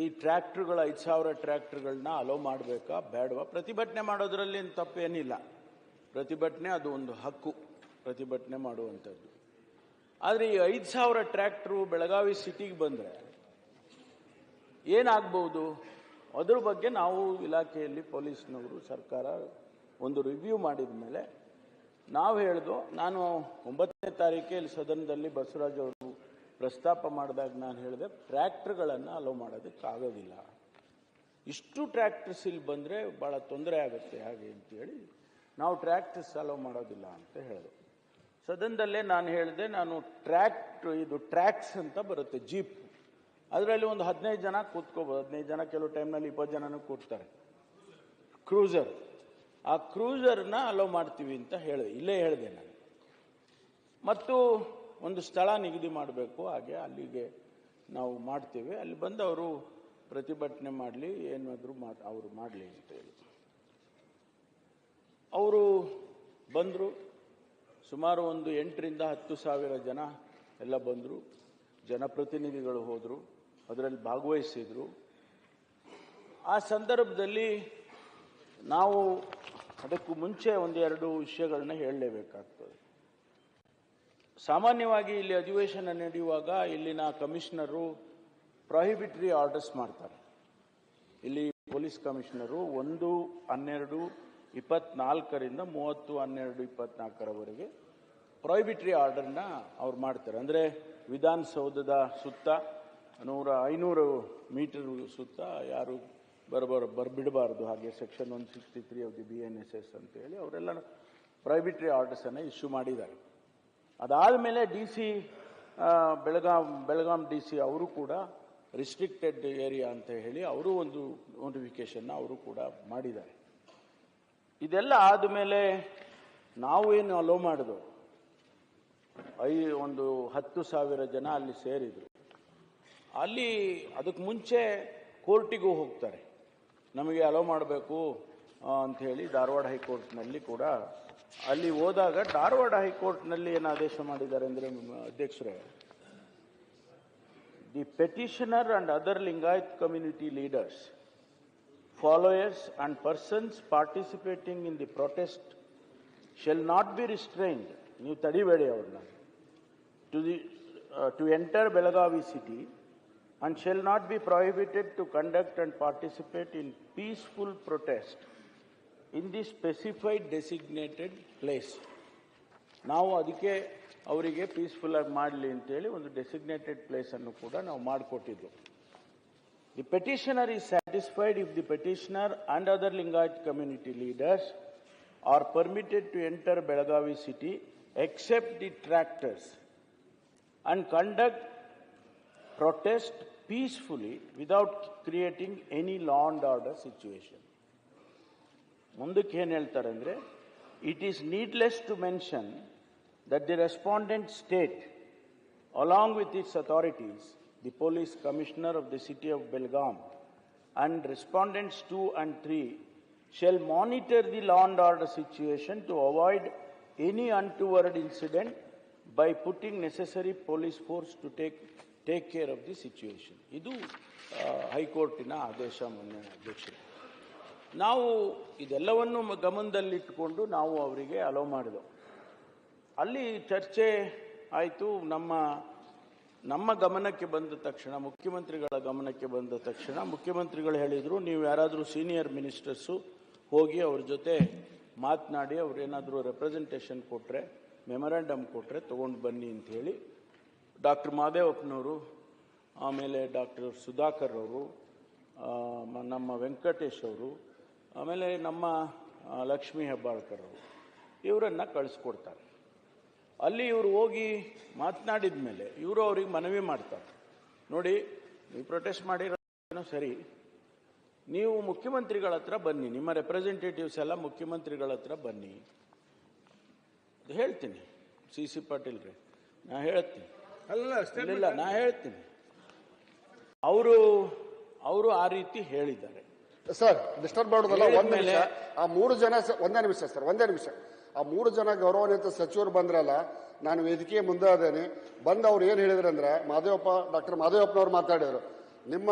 ಈ ಟ್ರ್ಯಾಕ್ಟ್ರುಗಳು ಐದು ಸಾವಿರ ಟ್ರ್ಯಾಕ್ಟ್ರುಗಳನ್ನ ಅಲೋ ಮಾಡಬೇಕಾ? ಬೇಡವಾ? ಪ್ರತಿಭಟನೆ ಮಾಡೋದ್ರಲ್ಲಿ ಏನು ತಪ್ಪೇನಿಲ್ಲ. ಪ್ರತಿಭಟನೆ ಅದು ಒಂದು ಹಕ್ಕು. ಪ್ರತಿಭಟನೆ ಮಾಡುವಂಥದ್ದು. ಆದರೆ ಈ ಐದು ಸಾವಿರ ಟ್ರ್ಯಾಕ್ಟ್ರು ಬೆಳಗಾವಿ ಸಿಟಿಗೆ ಬಂದರೆ ಏನಾಗ್ಬೋದು ಅದ್ರ ಬಗ್ಗೆ ನಾವು ಇಲಾಖೆಯಲ್ಲಿ ಪೊಲೀಸ್ನವರು ಸರ್ಕಾರ ಒಂದು ರಿವ್ಯೂ ಮಾಡಿದ ಮೇಲೆ ನಾವು ಹೇಳ್ದು, ನಾನು ಒಂಬತ್ತನೇ ತಾರೀಕೆ ಇಲ್ಲಿ ಸದನದಲ್ಲಿ ಬಸವರಾಜ್ ಅವರು ಪ್ರಸ್ತಾಪ ಮಾಡಿದಾಗ ನಾನು ಹೇಳಿದೆ, ಟ್ರ್ಯಾಕ್ಟ್ರ್ಗಳನ್ನು ಅಲೋ ಮಾಡೋದಕ್ಕಾಗೋದಿಲ್ಲ. ಇಷ್ಟು ಟ್ರ್ಯಾಕ್ಟರ್ಸ್ ಇಲ್ಲಿ ಬಂದರೆ ಭಾಳ ತೊಂದರೆ ಆಗುತ್ತೆ ಹಾಗೆ ಅಂತೇಳಿ ನಾವು ಟ್ರ್ಯಾಕ್ಟರ್ಸ್ ಅಲೋ ಮಾಡೋದಿಲ್ಲ ಅಂತ ಹೇಳಿದೆ ಸದನದಲ್ಲೇ ನಾನು ಹೇಳಿದೆ, ನಾನು ಟ್ರ್ಯಾಕ್ಟ್ ಇದು ಟ್ರ್ಯಾಕ್ಸ್ ಅಂತ ಬರುತ್ತೆ ಜೀಪ್ ಅದರಲ್ಲಿ ಒಂದು ಹದಿನೈದು ಜನ ಕೂತ್ಕೋಬೋದು, ಹದಿನೈದು ಜನ ಕೆಲವು ಟೈಮ್ನಲ್ಲಿ ಇಪ್ಪತ್ತು ಜನನೂ ಕೂರ್ತಾರೆ ಕ್ರೂಸರ್ ಆ ಕ್ರೂಸರ್ನ ಅಲೋ ಮಾಡ್ತೀವಿ ಅಂತ ಹೇಳಿದೆ, ಇಲ್ಲೇ ಹೇಳಿದೆ ನಾನು. ಮತ್ತು ಒಂದು ಸ್ಥಳ ನಿಗದಿ ಮಾಡಬೇಕು, ಹಾಗೆ ಅಲ್ಲಿಗೆ ನಾವು ಮಾಡ್ತೇವೆ. ಅಲ್ಲಿ ಬಂದು ಅವರು ಪ್ರತಿಭಟನೆ ಮಾಡಲಿ, ಏನಾದರೂ ಮಾ ಅವರು ಮಾಡಲಿ ಅಂತ ಹೇಳಿ. ಅವರು ಬಂದರು. ಸುಮಾರು ಒಂದು ಎಂಟರಿಂದ ಹತ್ತು ಸಾವಿರ ಜನ ಎಲ್ಲ ಬಂದರು. ಜನಪ್ರತಿನಿಧಿಗಳು ಹೋದರು. ಅದರಲ್ಲಿ ಭಾಗವಹಿಸಿದರು. ಆ ಸಂದರ್ಭದಲ್ಲಿ ನಾವು ಅದಕ್ಕೂ ಮುಂಚೆ ಒಂದೆರಡು ವಿಷಯಗಳನ್ನ ಹೇಳಲೇಬೇಕಾಗ್ತದೆ. ಸಾಮಾನ್ಯವಾಗಿ ಇಲ್ಲಿ ಅಧಿವೇಶನ ನಡೆಯುವಾಗ ಇಲ್ಲಿನ ಕಮಿಷನರು ಪ್ರಾಹಿಬಿಟ್ರಿ ಆರ್ಡರ್ಸ್ ಮಾಡ್ತಾರೆ. ಇಲ್ಲಿ ಪೊಲೀಸ್ ಕಮಿಷನರು ಒಂದು, ಹನ್ನೆರಡು, ಇಪ್ಪತ್ನಾಲ್ಕರಿಂದ ಮೂವತ್ತು, ಹನ್ನೆರಡು, ಇಪ್ಪತ್ನಾಲ್ಕರವರೆಗೆ ಪ್ರಾಹಿಬಿಟ್ರಿ ಆರ್ಡರ್ನ ಅವ್ರು ಮಾಡ್ತಾರೆ. ಅಂದರೆ ವಿಧಾನಸೌಧದ ಸುತ್ತ, ನೂರ ಐನೂರು ಮೀಟರ್ ಸುತ್ತ ಯಾರು ಬರಬಾರ, ಬರ್ಬಿಡಬಾರ್ದು. ಹಾಗೆ section one sixty three of the B N S S ಅಂತೇಳಿ ಅವರೆಲ್ಲ ಪ್ರೈಬಿಟ್ರಿ ಆರ್ಡರ್ಸನ್ನು ಇಶ್ಯೂ ಮಾಡಿದ್ದಾರೆ. ಅದಾದ ಮೇಲೆ D C Belgaum Belgaum D C ಅವರು ಕೂಡ ರಿಸ್ಟ್ರಿಕ್ಟೆಡ್ ಏರಿಯಾ ಅಂತ ಹೇಳಿ ಅವರು ಒಂದು ನೋಟಿಫಿಕೇಶನ್ನ ಅವರು ಕೂಡ ಮಾಡಿದ್ದಾರೆ. ಇದೆಲ್ಲ ಆದಮೇಲೆ ನಾವು ಏನು ಅಲೋ ಮಾಡಿದ್ರು ಐ, ಒಂದು ಹತ್ತು ಸಾವಿರ ಜನ ಅಲ್ಲಿ ಸೇರಿದರು. ಅಲ್ಲಿ ಅದಕ್ಕೆ ಮುಂಚೆ ಕೋರ್ಟಿಗೂ ಹೋಗ್ತಾರೆ. ನಮಗೆ ಅಲೋ ಮಾಡಬೇಕು ಅಂಥೇಳಿ ಧಾರವಾಡ ಹೈಕೋರ್ಟ್ನಲ್ಲಿ ಕೂಡ ಅಲ್ಲಿ ಹೋದಾಗ ಧಾರವಾಡ ಹೈಕೋರ್ಟ್ನಲ್ಲಿ ಏನು ಆದೇಶ ಮಾಡಿದ್ದಾರೆ ಅಂದರೆ, ಅಧ್ಯಕ್ಷರೇ the petitioner and other Lingayat community leaders followers and persons participating in the protest shall not be restrained ನೀವು ತಡಿಬೇಡಿ ಅವ್ರನ್ನ. To the to enter Belagavi city and shall not be prohibited to conduct and participate in peaceful protest protest in the specified designated place ನಾವು ಅದಕ್ಕೆ ಅವರಿಗೆ peaceful ಆಗಿ ಮಾಡಲಿ ಅಂತೇಳಿ ಒಂದು ಡೆಸಿಗ್ನೇಟೆಡ್ ಪ್ಲೇಸ್ ಅನ್ನು ಕೂಡ ನಾವು ಮಾಡಿಕೊಟ್ಟಿದ್ದು The petitioner is satisfied if the petitioner and other Lingayat community leaders are permitted to enter Belagavi city except the tractors and conduct protest peacefully without creating any law and order situation. ಮುಂದಕ್ಕೆ ಏನು ಹೇಳ್ತಾರೆ ಅಂದರೆ it is needless to mention that the respondent state along with its authorities the police commissioner of the city of Belgaum, and respondents 2 and 3 shall monitor the law and order situation to avoid any untoward incident by putting necessary police force to take, take care of the situation. ಇದು ಆ, ಹೈಕೋರ್ಟಿನ ಆದೇಶ ಮೊನ್ನೆ ಅಧ್ಯಕ್ಷರು ನಾವು ಇದೆಲ್ಲವನ್ನು ಗಮನದಲ್ಲಿಟ್ಟುಕೊಂಡು ನಾವು ಅವರಿಗೆ ಅಲೋ ಮಾಡಿದೆವು. ಅಲ್ಲಿ ಚರ್ಚೆ ಆಯಿತು. ನಮ್ಮ ನಮ್ಮ ಗಮನಕ್ಕೆ ಬಂದ ತಕ್ಷಣ, ಮುಖ್ಯಮಂತ್ರಿಗಳ ಗಮನಕ್ಕೆ ಬಂದ ತಕ್ಷಣ ಮುಖ್ಯಮಂತ್ರಿಗಳು ಹೇಳಿದರು, ನೀವು ಯಾರಾದರೂ ಸೀನಿಯರ್ ಮಿನಿಸ್ಟರ್ಸು ಹೋಗಿ ಅವ್ರ ಜೊತೆ ಮಾತನಾಡಿ ಅವ್ರೇನಾದರೂ ರೆಪ್ರೆಸೆಂಟೇಷನ್ ಕೊಟ್ಟರೆ ಮೆಮೊರಾಂಡಮ್ ಕೊಟ್ಟರೆ ತೊಗೊಂಡು ಬನ್ನಿ ಅಂತ ಹೇಳಿ ಡಾಕ್ಟರ್ ಮಾದೇವಪ್ಪನವರು, ಆಮೇಲೆ ಡಾಕ್ಟರ್ ಸುಧಾಕರ್ ಅವರು ನಮ್ಮ ವೆಂಕಟೇಶ್ ಅವರು ಆಮೇಲೆ ನಮ್ಮ ಲಕ್ಷ್ಮಿ ಹೆಬ್ಬಾಳ್ಕರ್ ಅವರು ಇವರನ್ನು ಕಳಿಸ್ಕೊಡ್ತಾರೆ. ಅಲ್ಲಿ ಇವರು ಹೋಗಿ ಮಾತನಾಡಿದ ಮೇಲೆ ಇವರು ಅವ್ರಿಗೆ ಮನವಿ ಮಾಡ್ತಾರೆ. ನೋಡಿ ನೀವು ಪ್ರೊಟೆಸ್ಟ್ ಮಾಡಿರೋ ಸರಿ. ನೀವು ಮುಖ್ಯಮಂತ್ರಿಗಳ ಹತ್ರ ಬನ್ನಿ ನಿಮ್ಮ ರೆಪ್ರೆಸೆಂಟೇಟಿವ್ಸ್ ಎಲ್ಲ ಮುಖ್ಯಮಂತ್ರಿಗಳ ಹತ್ರ ಬನ್ನಿ. ಹೇಳ್ತೀನಿ ಸಿ ಸಿ ಪಾಟೀಲ್ ರೀ ನಾ ಹೇಳ್ತೀನಿ. ಅಲ್ಲ ಇಲ್ಲ ನಾ ಹೇಳ್ತೀನಿ. ಅವರು ಅವರು ಆ ರೀತಿ ಹೇಳಿದ್ದಾರೆ. ಸರ್ ಡಿಸ್ಟರ್ಬ್ ಮಾಡೋದಲ್ಲ ಒಂದ್ ನಿಮಿಷ. ಆ ಮೂರು ಜನ ಸ- ಒಂದೇ ನಿಮಿಷ ಸರ್ ಒಂದೇ ನಿಮಿಷ. ಆ ಮೂರು ಜನ ಗೌರವಾನ್ವಿತ ಸಚಿವರು ಬಂದ್ರಲ್ಲ ನಾನು ವೇದಿಕೆ ಮುಂದೆ ಅದೇನೆ. ಬಂದು ಅವ್ರು ಏನು ಹೇಳಿದ್ರು ಅಂದ್ರೆ ಮಾದೇವಪ್ಪ ಡಾಕ್ಟರ್ ಮಾದೇವಪ್ಪನವ್ರು ಮಾತಾಡಿದರು. ನಿಮ್ಮ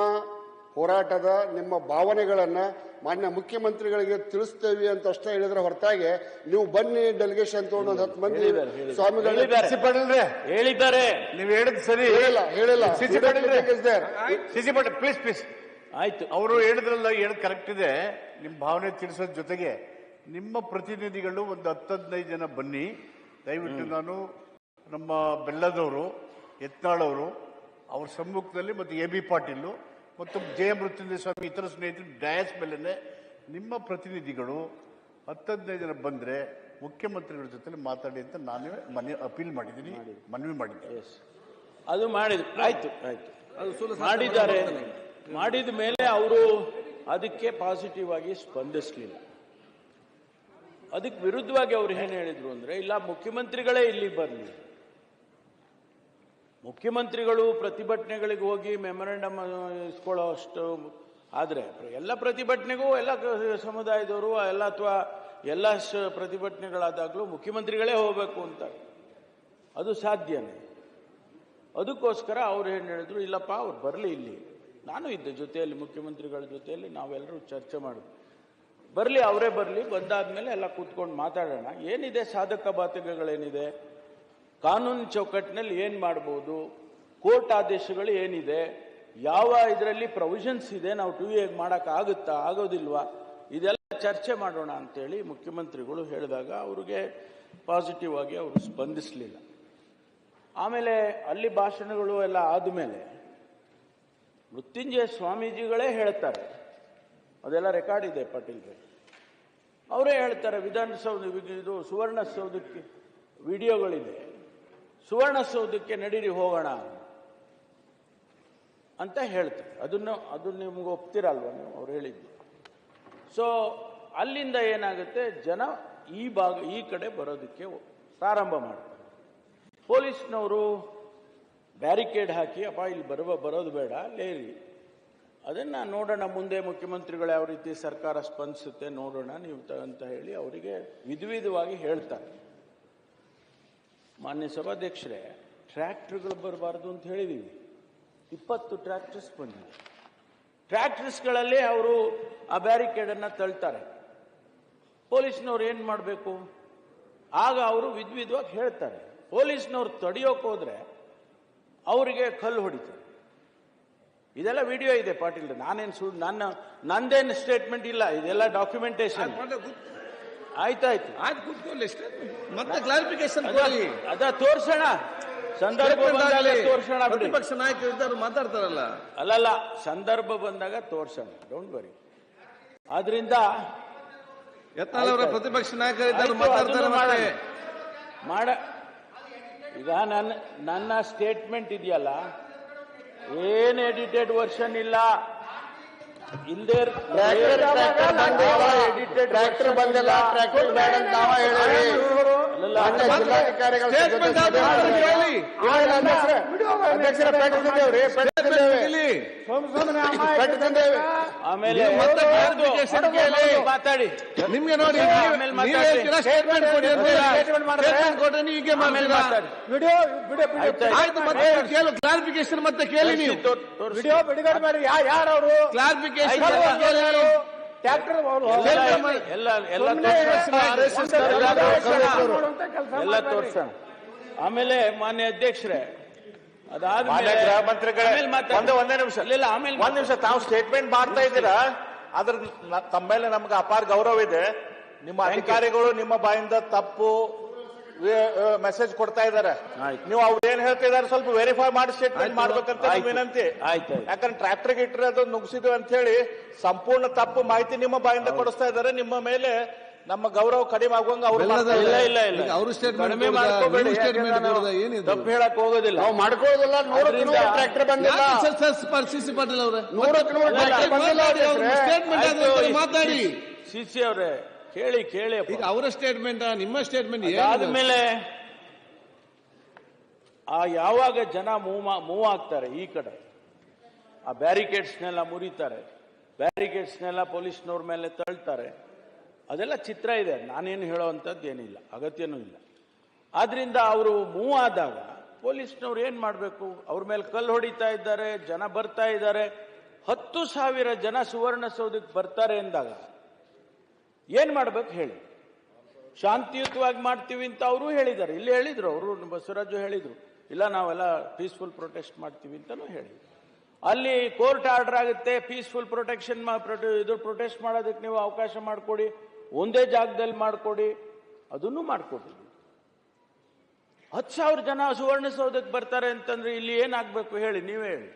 ಹೋರಾಟದ ನಿಮ್ಮ ಭಾವನೆಗಳನ್ನು ಮಾನ್ಯ ಮುಖ್ಯಮಂತ್ರಿಗಳಿಗೆ ತಿಳಿಸ್ತೇವೆ ಅಂತ ಅಷ್ಟೇ ಹೇಳಿದ್ರೆ ಹೊರತಾಗಿ ನೀವು ಬನ್ನಿ ಡೆಲಿಗೇಷನ್ ತಗೊಂಡು ಒಂದು ಹತ್ತು ಮಂದಿ ಸ್ವಾಮಿಗಳು ಹೇಳಿದ್ದಾರೆ. ನೀವು ಹೇಳಿದ್ ಸರಿ. ಹೇಳಿಲ್ಲ ಹೇಳಿಲ್ಲ. ಸಿಸಿ ಪ್ಲೀಸ್ ಪ್ಲೀಸ್ ಆಯ್ತು. ಅವರು ಹೇಳಿದ್ರಲ್ಲ ಹೇಳ ಕರೆಕ್ಟ್ ಇದೆ? ನಿಮ್ಮ ಭಾವನೆ ತಿಳಿಸೋ ಜೊತೆಗೆ ನಿಮ್ಮ ಪ್ರತಿನಿಧಿಗಳು ಒಂದು ಹತ್ತು ಹದಿನೈದು ಜನ ಬನ್ನಿ. ದಯವಿಟ್ಟು ನಾನು ನಮ್ಮ ಬೆಲ್ಲದವರು ಯತ್ನಾಳವರು ಅವ್ರ ಸಮ್ಮುಖದಲ್ಲಿ ಮತ್ತು ಎ ಬಿ ಪಾಟೀಲು ಮತ್ತು ಜಯ ಮೃತ್ಯುಂಜಯ ಸ್ವಾಮಿ ಇತರ ಸ್ನೇಹಿತರು ಡಯಾಸ್ ಮೇಲೆ ನಿಮ್ಮ ಪ್ರತಿನಿಧಿಗಳು ಹತ್ತು ಹದಿನೈದು ಜನ ಬಂದರೆ ಮುಖ್ಯಮಂತ್ರಿಗಳ ಜೊತೆ ಮಾತಾಡಿ ಅಂತ ನಾನೇ ಮನೆ ಅಪೀಲ್ ಮಾಡಿದ್ದೀನಿ ಮನವಿ ಮಾಡಿದ್ದೆ. ಎಸ್ ಅದು ಮಾಡಿದ್ರು ಆಯ್ತು. ಆಯ್ತು. ಮಾಡಿದ್ದಾರೆ. ಮಾಡಿದ ಮೇಲೆ ಅವರು ಅದಕ್ಕೆ ಪಾಸಿಟಿವ್ ಆಗಿ ಸ್ಪಂದಿಸಲಿಲ್ಲ. ಅದಕ್ಕೆ ವಿರುದ್ಧವಾಗಿ ಅವ್ರು ಏನು ಹೇಳಿದ್ರು ಅಂದ್ರೆ, ಇಲ್ಲ, ಮುಖ್ಯಮಂತ್ರಿಗಳೇ ಇಲ್ಲಿ ಬರಲಿ ಮುಖ್ಯಮಂತ್ರಿಗಳು ಪ್ರತಿಭಟನೆಗಳಿಗೆ ಹೋಗಿ ಮೆಮೊರಾಂಡಮ್ ಇಸ್ಕೊಳ್ಳೋ ಅಷ್ಟು ಆದರೆ, ಎಲ್ಲ ಪ್ರತಿಭಟನೆಗೂ, ಎಲ್ಲ ಸಮುದಾಯದವರು, ಎಲ್ಲ ಅಥವಾ ಎಲ್ಲ ಪ್ರತಿಭಟನೆಗಳಾದಾಗಲೂ ಮುಖ್ಯಮಂತ್ರಿಗಳೇ ಹೋಗಬೇಕು ಅಂತ. ಅದು ಸಾಧ್ಯನೇ. ಅದಕ್ಕೋಸ್ಕರ ಅವ್ರು ಏನು ಹೇಳಿದ್ರು, ಇಲ್ಲಪ್ಪ, ಅವ್ರು ಬರಲಿ ಇಲ್ಲಿ. ನಾನು ಇದ್ದೆ ಜೊತೆಯಲ್ಲಿ, ಮುಖ್ಯಮಂತ್ರಿಗಳ ಜೊತೆಯಲ್ಲಿ ನಾವೆಲ್ಲರೂ ಚರ್ಚೆ ಮಾಡಿದ್ವಿ. ಬರಲಿ, ಅವರೇ ಬರಲಿ, ಬಂದಾದ್ಮೇಲೆ ಎಲ್ಲ ಕೂತ್ಕೊಂಡು ಮಾತಾಡೋಣ. ಏನಿದೆ ಸಾಧಕ ಬಾಧಕಗಳೇನಿದೆ? ಕಾನೂನು ಚೌಕಟ್ಟಿನಲ್ಲಿ ಏನು ಮಾಡ್ಬೋದು? ಕೋರ್ಟ್ ಆದೇಶಗಳು ಏನಿದೆ? ಯಾವ ಇದರಲ್ಲಿ ಪ್ರೊವಿಷನ್ಸ್ ಇದೆ? ನಾವು ಟು ಹೇಗೆ ಮಾಡೋಕ್ಕಾಗುತ್ತಾ ಆಗೋದಿಲ್ವಾ? ಇದೆಲ್ಲ ಚರ್ಚೆ ಮಾಡೋಣ ಅಂತೇಳಿ ಮುಖ್ಯಮಂತ್ರಿಗಳು ಹೇಳಿದಾಗ ಅವ್ರಿಗೆ ಪಾಸಿಟಿವ್ ಆಗಿ ಅವರು ಸ್ಪಂದಿಸಲಿಲ್ಲ. ಆಮೇಲೆ ಅಲ್ಲಿ ಭಾಷಣಗಳು ಎಲ್ಲ ಆದಮೇಲೆ ಮೃತ್ಯುಂಜಯ ಸ್ವಾಮೀಜಿಗಳೇ ಹೇಳ್ತಾರೆ. ಅದೆಲ್ಲ ರೆಕಾರ್ಡ್ ಇದೆ ಪಾಟೀಲ್ಗೆ. ಅವರೇ ಹೇಳ್ತಾರೆ, ವಿಧಾನಸೌಧ ಇದು ಸುವರ್ಣಸೌಧಕ್ಕೆ ವಿಡಿಯೋಗಳಿದೆ. ಸುವರ್ಣಸೌಧಕ್ಕೆ ನಡೀರಿ ಹೋಗೋಣ ಅಂತ ಹೇಳ್ತಾರೆ. ಅದನ್ನು ಅದು ನಿಮ್ಗೆ ಒಪ್ತಿರಲ್ವ ನೀವು? ಅವ್ರು ಹೇಳಿದ್ದು. ಸೊ ಅಲ್ಲಿಂದ ಏನಾಗುತ್ತೆ? ಜನ ಈ ಭಾಗ, ಈ ಕಡೆ ಬರೋದಕ್ಕೆ ಪ್ರಾರಂಭ ಮಾಡ್ತಾರೆ. ಪೊಲೀಸ್ನವರು ಬ್ಯಾರಿಕೇಡ್ ಹಾಕಿ, ಅಪ್ಪ, ಇಲ್ಲಿ ಬರುವ, ಬರೋದು ಬೇಡ ಲೇರಿ ಅದನ್ನು ನೋಡೋಣ ಮುಂದೆ ಮುಖ್ಯಮಂತ್ರಿಗಳು ಯಾವ ರೀತಿ ಸರ್ಕಾರ ಸ್ಪಂದಿಸುತ್ತೆ ನೋಡೋಣ, ನೀವು ಅಂತ ಹೇಳಿ ಅವರಿಗೆ ವಿಧವಿಧವಾಗಿ ಹೇಳ್ತಾರೆ. ಮಾನ್ಯ ಸಭಾಧ್ಯಕ್ಷರೇ, ಟ್ರ್ಯಾಕ್ಟ್ರ್ಗಳು ಬರಬಾರ್ದು ಅಂತ ಹೇಳಿದೀವಿ. ಇಪ್ಪತ್ತು ಟ್ರ್ಯಾಕ್ಟರ್ಸ್ ಬಂದಿದೆ ಟ್ರ್ಯಾಕ್ಟರ್ಸ್ಗಳಲ್ಲಿ ಅವರು ಆ ಬ್ಯಾರಿಕೇಡನ್ನು ತಳ್ತಾರೆ. ಪೊಲೀಸ್ನವ್ರು ಏನು ಮಾಡಬೇಕು? ಆಗ ಅವರು ವಿಧವಿಧವಾಗಿ ಹೇಳ್ತಾರೆ. ಪೊಲೀಸ್ನವ್ರು ತಡೆಯೋಕೆ ಅವರಿಗೆ ಕಲ್ಲು ಹೊಡಿತು. ಇದೆಲ್ಲ ವಿಡಿಯೋ ಇದೆ ಪಾಟೀಲ್ ನಾನೇನು ಸುಳ್ಳು ನನ್ನ ನಂದೇನು ಸ್ಟೇಟ್ಮೆಂಟ್ ಇಲ್ಲ. ಇದೆಲ್ಲ ಡಾಕ್ಯುಮೆಂಟೇಶನ್ ಆಯ್ತಾಯ್ತು. ಮತ್ತೆ ಕ್ಲಾರಿಫಿಕೇಶನ್ ಅದ ತೋರ್ಸೋಣ. ಸಂದರ್ಭ ಬಂದಾಗ ತೋರ್ಸೋಣ ಪ್ರತಿಪಕ್ಷ ನಾಯಕರು ಇದ್ದಾರೆ ಮಾತಾಡ್ತಾರಲ್ಲ. ಅಲ್ಲಲ್ಲ ಸಂದರ್ಭ ಬಂದಾಗ ತೋರ್ಸೋಣ. ಡೋಂಟ್ ವರಿ ಆದ್ರಿಂದ ಯತ್ನಾಳ್ ಅವರ ಪ್ರತಿಪಕ್ಷ ನಾಯಕರು ಇದ್ದಾರೆ ಮಾತಾಡ್ತಾರೆ ಮಾಡ ಈಗ ನನ್ನ ನನ್ನ ಸ್ಟೇಟ್ಮೆಂಟ್ ಇದೆಯಲ್ಲ? ಏನ್ ಎಡಿಟೆಡ್ ವರ್ಷನ್ ಇಲ್ಲ? ಇಲ್ದೇ ಟ್ರ್ಯಾಕ್ಟರ್ ಟ್ರ್ಯಾಕ್ಟರ್ ಬಂದಿಲ್ಲ. ಎಡಿಟೆಡ್ ಟ್ರ್ಯಾಕ್ಟರ್ ಬಂದಿಲ್ಲ. ಆಮೇಲೆ ಮಾತಾಡಿ. ನಿಮ್ಗೆ ನೋಡಿ. ಸ್ಟೇಟ್ಮೆಂಟ್ ಕೊಡಿ ಅಂತ ಸ್ಟೇಟ್ಮೆಂಟ್ ಕೊಟ್ರೆ ಹೀಗೆ ಮಾತಾಡಿ. ವಿಡಿಯೋ ವಿಡಿಯೋ ಆಯ್ತು, ಮತ್ತೆ ಕೇಳು ಕ್ಲಾರಿಫಿಕೇಶನ್ ಮತ್ತೆ ಕೇಳಿ ನೀವು. ವಿಡಿಯೋ ಬಿಡುಗಡೆ ಮಾಡಿ ಯಾರು ಅವರು ಕ್ಲಾರಿಫಿಕೇಶನ್ ಆಯ್ತು, ಟ್ರ್ಯಾಕ್ಟರ್ ಎಲ್ಲ ತೋರ್ಸೋಣ. ಆಮೇಲೆ ಮಾನ್ಯ ಅಧ್ಯಕ್ಷರೇ ಅದಾದ್ರೆ ಅದಾದ್ಮೇಲೆ ಗೃಹ ಮಂತ್ರಿಗಳೇ. ಒಂದೇ ಒಂದೇ ನಿಮಿಷ. ಇಲ್ಲ, ಆಮೇಲೆ ಒಂದ್ ನಿಮಿಷ ತಾವು ಸ್ಟೇಟ್ಮೆಂಟ್ ಮಾಡ್ತಾ ಇದ್ದೀರಾ? ಅದ್ರ ತಮ್ಮ ಮೇಲೆ ನಮ್ಗೆ ಅಪಾರ ಗೌರವ ಇದೆ. ನಿಮ್ಮ ಅಧಿಕಾರಿಗಳು ನಿಮ್ಮ ಬಾಯಿಂದ ತಪ್ಪು ಮೆಸೇಜ್ ಕೊಡ್ತಾ ಇದ್ದಾರೆ. ಆಯ್ತು. ನೀವು ಅವ್ರು ಏನ್ ಹೇಳ್ತಾ ಇದಾರೆ ಸ್ವಲ್ಪ ವೆರಿಫೈ ಮಾಡಿ ಸ್ಟೇಟ್ಮೆಂಟ್. ಮಾಡ್ಬೇಕಂತ. ವಿನಂತಿ. ಯಾಕಂದ್ರೆ ಟ್ರ್ಯಾಕ್ಟರ್ ಇಟ್ಟರೆ ಅದು ನುಗ್ಸಿದ್ವಿ ಅಂತ ಹೇಳಿ ಸಂಪೂರ್ಣ ತಪ್ಪು ಮಾಹಿತಿ ನಿಮ್ಮ ಬಾಯಿಂದ ಕೊಡಿಸ್ತಾ ಇದ್ದಾರೆ. ನಿಮ್ಮ ಮೇಲೆ ನಮ್ಮ ಗೌರವ ಕಡಿಮೆ ಆಗುವಂಗ ಅವ್ರು ಇಲ್ಲ ಇಲ್ಲ ಇಲ್ಲ ಅವ್ರ ಕಡಿಮೆ ಮಾಡ್ಕೋಬೇಡಿ? ತಪ್ಪು ಹೇಳಕ್ ಹೋಗೋದಿಲ್ಲ. ನಾವು ಮಾಡ್ಕೊಳ್ಳೋದಿಲ್ಲ ನೂರು ಕಿಲೋಮೀಟರ್ ಟ್ರ್ಯಾಕ್ಟರ್ ಬಂದಿಲ್ಲ. ಅವರೇ? ನೂರು ಬಂದಿಲ್ಲ ಆದ್ರೆ ಮಾತಾಡಿ. ಸಿ ಸಿ ಅವರೇ ಕೇಳಿ ಕೇಳಿ. ಈಗ ಅವರ ಸ್ಟೇಟ್ಮೆಂಟ್ ನಿಮ್ಮ ಸ್ಟೇಟ್ಮೆಂಟ್ ಅದಾದ್ಮೇಲೆ ಆ ಯಾವಾಗ ಜನ ಮೂವ್ ಮೂವ್ ಆಗ್ತಾರೆ ಈ ಕಡೆ, ಆ ಬ್ಯಾರಿಕೇಡ್ಸ್ನೆಲ್ಲ ಮುರಿತಾರೆ, ಬ್ಯಾರಿಕೇಡ್ಸ್ನೆಲ್ಲ ಪೊಲೀಸ್ನವ್ರ ಮೇಲೆ ತಳ್ತಾರೆ, ಅದೆಲ್ಲ ಚಿತ್ರ ಇದೆ, ನಾನೇನು ಹೇಳೋವಂಥದ್ದು ಏನಿಲ್ಲ, ಅಗತ್ಯನೂ ಇಲ್ಲ. ಆದ್ರಿಂದ ಅವರು ಮೂವ್ ಆದಾಗ ಪೊಲೀಸ್ನವ್ರು ಏನು ಮಾಡಬೇಕು? ಅವ್ರ ಮೇಲೆ ಕಲ್ಲು ಹೊಡಿತಾ ಇದ್ದಾರೆ, ಜನ ಬರ್ತಾ ಇದ್ದಾರೆ, ಹತ್ತು ಸಾವಿರ ಜನ ಸುವರ್ಣಸೌಧಕ್ಕೆ ಬರ್ತಾರೆ ಎಂದಾಗ ಏನು ಮಾಡ್ಬೇಕು ಹೇಳಿ? ಶಾಂತಿಯುತವಾಗಿ ಮಾಡ್ತೀವಿ ಅಂತ ಅವರು ಹೇಳಿದ್ದಾರೆ, ಇಲ್ಲಿ ಹೇಳಿದರು, ಅವರು ಬಸವರಾಜು ಹೇಳಿದ್ರು. ಇಲ್ಲ, ನಾವೆಲ್ಲ ಪೀಸ್ಫುಲ್ ಪ್ರೊಟೆಸ್ಟ್ ಮಾಡ್ತೀವಿ ಅಂತಲೂ ಹೇಳಿ. ಅಲ್ಲಿ ಕೋರ್ಟ್ ಆರ್ಡರ್ ಆಗುತ್ತೆ ಪೀಸ್ಫುಲ್ ಪ್ರೊಟೆಕ್ಷನ್ ಇದು ಪ್ರೊಟೆಸ್ಟ್ ಮಾಡೋದಕ್ಕೆ ನೀವು ಅವಕಾಶ ಮಾಡಿಕೊಡಿ, ಒಂದೇ ಜಾಗದಲ್ಲಿ ಮಾಡಿಕೊಡಿ, ಅದನ್ನು ಮಾಡಿಕೊಡಿ. ಹತ್ತು ಸಾವಿರ ಜನ ಸುವರ್ಣಸೌಧಕ್ಕೆ ಬರ್ತಾರೆ ಅಂತಂದ್ರೆ ಇಲ್ಲಿ ಏನಾಗಬೇಕು ಹೇಳಿ, ನೀವೇ ಹೇಳಿ.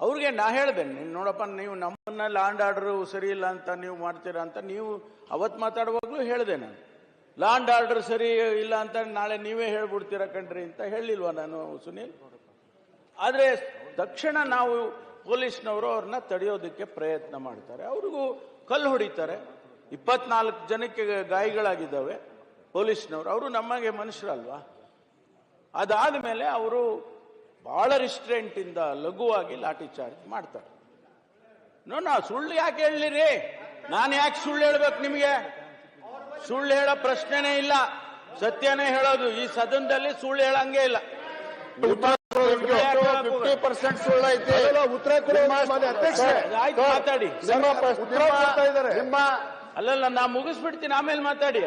ಅವ್ರಿಗೆ ನಾ ಹೇಳ್ದೆ ನೀನು ನೋಡಪ್ಪ, ನೀವು ನಮ್ಮನ್ನ ಲ್ಯಾಂಡ್ ಆರ್ಡರ್ ಸರಿ ಇಲ್ಲ ಅಂತ ನೀವು ಮಾಡ್ತೀರಾ ಅಂತ ನೀವು ಅವತ್ತು ಮಾತಾಡುವಾಗಲೂ ಹೇಳಿದೆ ನಾನು. ಲಾಂಡ್ ಆರ್ಡರ್ ಸರಿ ಇಲ್ಲ ಅಂತ ನಾಳೆ ನೀವೇ ಹೇಳ್ಬಿಡ್ತೀರ ಕಣ್ರಿ ಅಂತ ಹೇಳಿಲ್ವಾ ನಾನು, ಸುನೀಲ್? ಆದ್ರೆ ತಕ್ಷಣ ನಾವು ಪೊಲೀಸ್ನವರು ಅವ್ರನ್ನ ತಡೆಯೋದಕ್ಕೆ ಪ್ರಯತ್ನ ಮಾಡ್ತಾರೆ. ಅವ್ರಿಗೂ ಕಲ್ಲು ಹೊಡಿತಾರೆ. ಇಪ್ಪತ್ನಾಲ್ಕು ಜನಕ್ಕೆ ಗಾಯಗಳಾಗಿದ್ದಾವೆ ಪೊಲೀಸ್ನವರು. ಅವರು ನಮಗೆ ಮನುಷ್ಯರಲ್ವಾ? ಅದಾದ ಮೇಲೆ ಅವರು ಬಹಳ ರಿಸ್ಟ್ರೆಂಟ್ ಇಂದ ಲಘುವಾಗಿ ಲಾಠಿ ಚಾರ್ಜ್ ಮಾಡ್ತಾರೆ. ನಾ, ಸುಳ್ಳು ಯಾಕೆ ಹೇಳಿರಿ? ನಾನು ಯಾಕೆ ಸುಳ್ಳು ಹೇಳ್ಬೇಕು ನಿಮಗೆ? ಸುಳ್ಳು ಹೇಳೋ ಪ್ರಶ್ನೆನೇ ಇಲ್ಲ. ಸತ್ಯನೇ ಹೇಳೋದು. ಈ ಸದನದಲ್ಲಿ ಸುಳ್ಳು ಹೇಳಂಗೇ ಇಲ್ಲ. ಫಿಫ್ಟಿ ಪರ್ಸೆಂಟ್ ಸುಳ್ಳೈತಿ ಉತ್ತರ ಮಾತಾಡಿ. ಅಲ್ಲಲ್ಲ ನಾ ಮುಗಿಸ್ಬಿಡ್ತೀನಿ. ಆಮೇಲೆ ಮಾತಾಡಿ.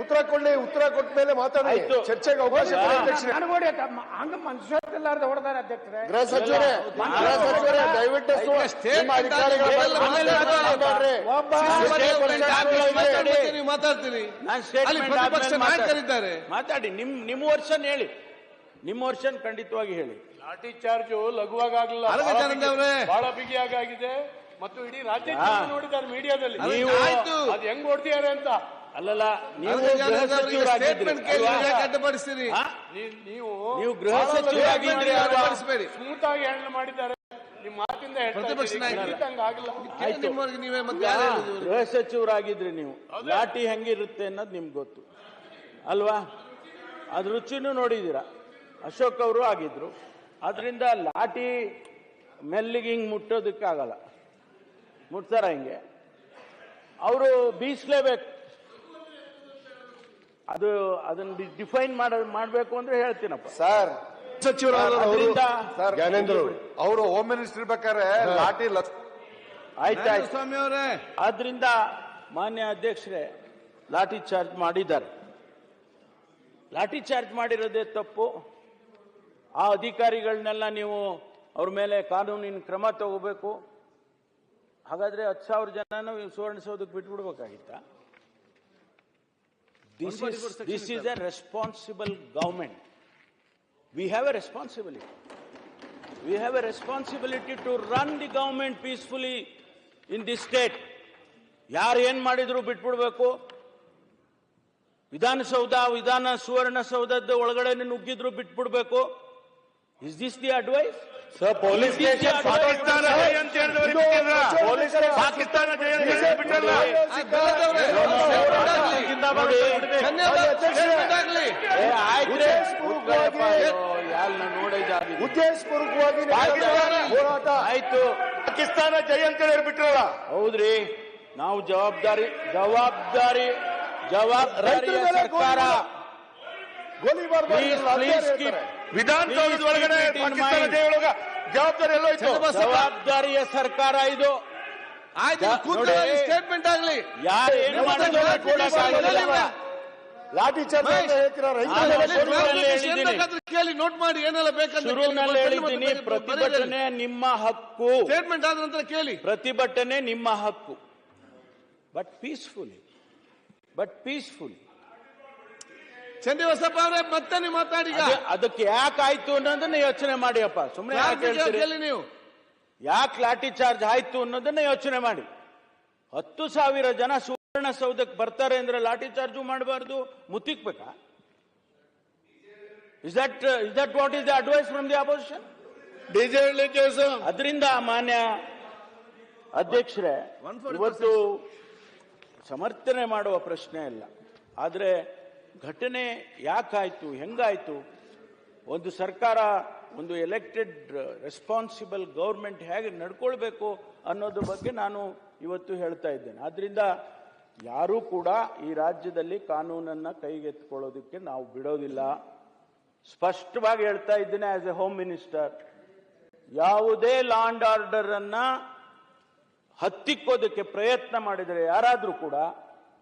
ಉತ್ತರ ಕೊಡ್ಲಿ ಉತ್ತರ ಕೊಟ್ಟ ಮೇಲೆ ಮಾತಾಡಿ. ಚರ್ಚೆಗೆ ಅವಕಾಶ. ನನಗೋಡಿ ಹಂಗ ಹೊಡೆದಾರ ಅಧ್ಯಕ್ಷರೇ. ಗೃಹ ಸಚಿವರೇ ಗೃಹ ಸಚಿವರೇ ದಯವಿಟ್ಟು ಅಧಿಕಾರಿಗಳ ಮಾತಾಡಿ, ನಿಮ್. ನಾಯಕರಿದ್ದಾರೆ. ಮಾತಾಡಿ. ನಿಮ್ ನಿಮ್ಮ ವರ್ಷನ್ ಹೇಳಿ. ನಿಮ್ಮ ವರ್ಷನ್ ಖಂಡಿತವಾಗಿ ಹೇಳಿ. ಲಾಠಿ ಚಾರ್ಜ್ ಲಘುವಾಗಲಿಲ್ಲ ಅವರೇ ಬಹಳ ಬಿಗಿಯಾಗಿದೆ ಮತ್ತು ಇಡೀ ರಾಜ್ಯ. ನೋಡಿದ್ದಾರೆ ಮೀಡಿಯಾದಲ್ಲಿ. ನೀವು ಆಯ್ತು. ಅದು ಹೆಂಗ್ ಓಡ್ತಿದ್ದಾರೆ ಅಂತ. ಅಲ್ಲಲ್ಲ ನೀವು ಗೃಹ? ನೀ- ನೀವು ನೀವು ಗೃಹ? ಅಡ್ಡಪಡಿಸ್ಬೇಡಿ ಸ್ಮೂತ್ ಆಗಿ ಹ್ಯಾಂಡಲ್ ಮಾಡಿದ್ದಾರೆ. ನಿಮ್ಮ ಮಾತಿಂದ ನೀವೇ ಮತ್ತೆ? ಗೃಹ ಸಚಿವರಾಗಿದ್ರಿ ನೀವು. ಲಾಠಿ ಹೆಂಗಿರುತ್ತೆ ಅನ್ನೋದು ನಿಮ್ಗೆ ಗೊತ್ತು. ಅಲ್ವಾ? ಅದ್ ರುಚಿನೂ ನೋಡಿದೀರ ಅಶೋಕ್ ಅವರು ಆಗಿದ್ರು. ಅದರಿಂದ ಲಾಟಿ ಮೆಲ್ಲಿಗೆ ಹಿಂಗ್ ಮುಟ್ಟೋದಕ್ಕಾಗಲ್ಲ. ಮುಟ್ತಾರ ಹಿಂಗೆ? ಅವರು ಬೀಸ್ಲೇಬೇಕು. ಅದು ಅದನ್ನ ಡಿಫೈನ್ ಮಾಡ ಮಾಡಬೇಕು ಅಂದ್ರೆ ಹೇಳ್ತೀನಪ್ಪ. ಸರ್ ಸಚಿವರಾದ ಅವರು ಅದರಿಂದ ಜ್ಞಾನೇಂದ್ರ ಅವರು. ಹೋಮ್ ಮಿನಿಸ್ಟರ್ ಬೇಕಾದ್ರೆ ಲಾಟಿ ಲಕ್ಷ ಆಯ್ತಾಯ್ತು ಸ್ವಾಮಿ ಅವರೇ. ಆದ್ರಿಂದ ಮಾನ್ಯ ಅಧ್ಯಕ್ಷರೇ ಲಾಠಿ ಚಾರ್ಜ್ ಮಾಡಿದ್ದಾರೆ. ಲಾಠಿ ಚಾರ್ಜ್ ಮಾಡಿರೋದೇ ತಪ್ಪು. ಆ ಅಧಿಕಾರಿಗಳನ್ನೆಲ್ಲ ನೀವು ಅವ್ರ ಮೇಲೆ ಕಾನೂನಿನ ಕ್ರಮ ತಗೋಬೇಕು. ಹಾಗಾದ್ರೆ ಹತ್ತು ಸಾವಿರ ಜನನು ಸುವರ್ಣಸೌಧಕ್ಕೆ ಬಿಟ್ಬಿಡ್ಬೇಕಾಗಿತ್ತ? This is this is a responsible government we have a responsibility we have a responsibility. To run the government peacefully in this state. ಯಾರು ಏನು ಮಾಡಿದ್ರು ಬಿಟ್ಬಿಡ್ಬೇಕು? ವಿಧಾನಸೌಧ ವಿಧಾನ ಸುವರ್ಣಸೌಧದ ಒಳಗಡೆ ನುಗ್ಗಿದ್ರು ಬಿಟ್ಬಿಡ್ಬೇಕು. Is this the advice police station Pakistan ಜೈ ಅಂತ ಹೇಳಿದವರು ಬಿಟ್ಟಿಲ್ಲ. ಪಾಕಿಸ್ತಾನ ಜೈ ಅಂತ ಹೇಳಿದವರು ಬಿಟ್ಟಲ್ಲ. ಉದ್ದೇಶಪೂರ್ವಕವಾಗಿ ಹೋರಾಟ ಆಯ್ತು ಪಾಕಿಸ್ತಾನ ಜೈ ಅಂತ ಹೇಳಿ ಬಿಟ್ಟಲ್ಲ ಹೌದ್ರಿ ನಾವು ಜವಾಬ್ದಾರಿ ಜವಾಬ್ದಾರಿ ಜವಾಬ್ದಾರಿ ಸರ್ಕಾರ ಗೋಲಿಬಾರ್ ಪ್ಲೀಸ್ keep- ವಿಧಾನಸೌಧದ ಒಳಗಡೆ ಪಾಕಿಸ್ತಾನ ಒಳಗ ಜವಾಬ್ದಾರಿ ಎಲ್ಲ ಇತ್ತು. ಜವಾಬ್ದಾರಿಯ ಸರ್ಕಾರ ಇದು. ಸ್ಟೇಟ್ಮೆಂಟ್ ಆಗ್ಲಿ. ಲಾಠಿ. ಕೇಳಿ ನೋಟ್ ಮಾಡಿ ಏನೆಲ್ಲ ಬೇಕಂತ ಶುರುವಿನಲ್ಲಿ ಹೇಳಿದ್ದೀನಿ ಪ್ರತಿಭಟನೆ ನಿಮ್ಮ ಹಕ್ಕು. ಸ್ಟೇಟ್ಮೆಂಟ್ ಆದ ನಂತರ ಕೇಳಿ. ಪ್ರತಿಭಟನೆ ನಿಮ್ಮ ಹಕ್ಕು. ಬಟ್ ಪೀಸ್ಫುಲಿ ಬಟ್ ಪೀಸ್ಫುಲಿ ಚಂದಿವಸಪ್ಪ ಅವರೇ ಮತ್ತೆ ನೀವು ಮಾತಾಡಿ ಅದಕ್ಕೆ ಯಾಕೆ ಆಯ್ತು ಅನ್ನೋದನ್ನ ಯೋಚನೆ ಮಾಡಿಯಪ್ಪ ಸುಮ್ಮನೆ ನೀವು. ಯಾಕೆ ಲಾಠಿ ಚಾರ್ಜ್ ಆಯ್ತು ಅನ್ನೋದನ್ನ ಯೋಚನೆ ಮಾಡಿ. ಹತ್ತು ಸಾವಿರ ಜನ ಸುವರ್ಣ ಸೌಧಕ್ಕೆ ಬರ್ತಾರೆ ಅಂದ್ರೆ ಲಾಠಿ ಚಾರ್ಜು ಮಾಡಬಾರ್ದು ಮುತ್ತಿಕ್ಬೇಕಾ? Is that is that what is the advice from the opposition ಅದರಿಂದ ಮಾನ್ಯ ಅಧ್ಯಕ್ಷರೇ ಇವತ್ತು ಸಮರ್ಥನೆ ಮಾಡುವ ಪ್ರಶ್ನೆ ಇಲ್ಲ ಆದರೆ ಘಟನೆ ಯಾಕಾಯಿತು, ಹೆಂಗಾಯಿತು? ಒಂದು ಸರ್ಕಾರ, ಒಂದು ಎಲೆಕ್ಟೆಡ್ ರೆಸ್ಪಾನ್ಸಿಬಲ್ ಗೌರ್ಮೆಂಟ್ ಹೇಗೆ ನಡ್ಕೊಳ್ಬೇಕು ಅನ್ನೋದ್ರ ಬಗ್ಗೆ ನಾನು ಇವತ್ತು ಹೇಳ್ತಾ ಇದ್ದೇನೆ. ಆದ್ರಿಂದ ಯಾರೂ ಕೂಡ ಈ ರಾಜ್ಯದಲ್ಲಿ ಕಾನೂನನ್ನ ಕೈಗೆತ್ಕೊಳ್ಳೋದಕ್ಕೆ ನಾವು ಬಿಡೋದಿಲ್ಲ. ಸ್ಪಷ್ಟವಾಗಿ ಹೇಳ್ತಾ ಇದ್ದೇನೆ ಆಸ್ ಎ ಹೋಮ್ ಮಿನಿಸ್ಟರ್ ಯಾವುದೇ ಲಾಂಡ್ ಆರ್ಡರ್ ಅನ್ನ ಹತ್ತಿಕ್ಕೋದಕ್ಕೆ ಪ್ರಯತ್ನ ಮಾಡಿದರೆ ಯಾರಾದರೂ ಕೂಡ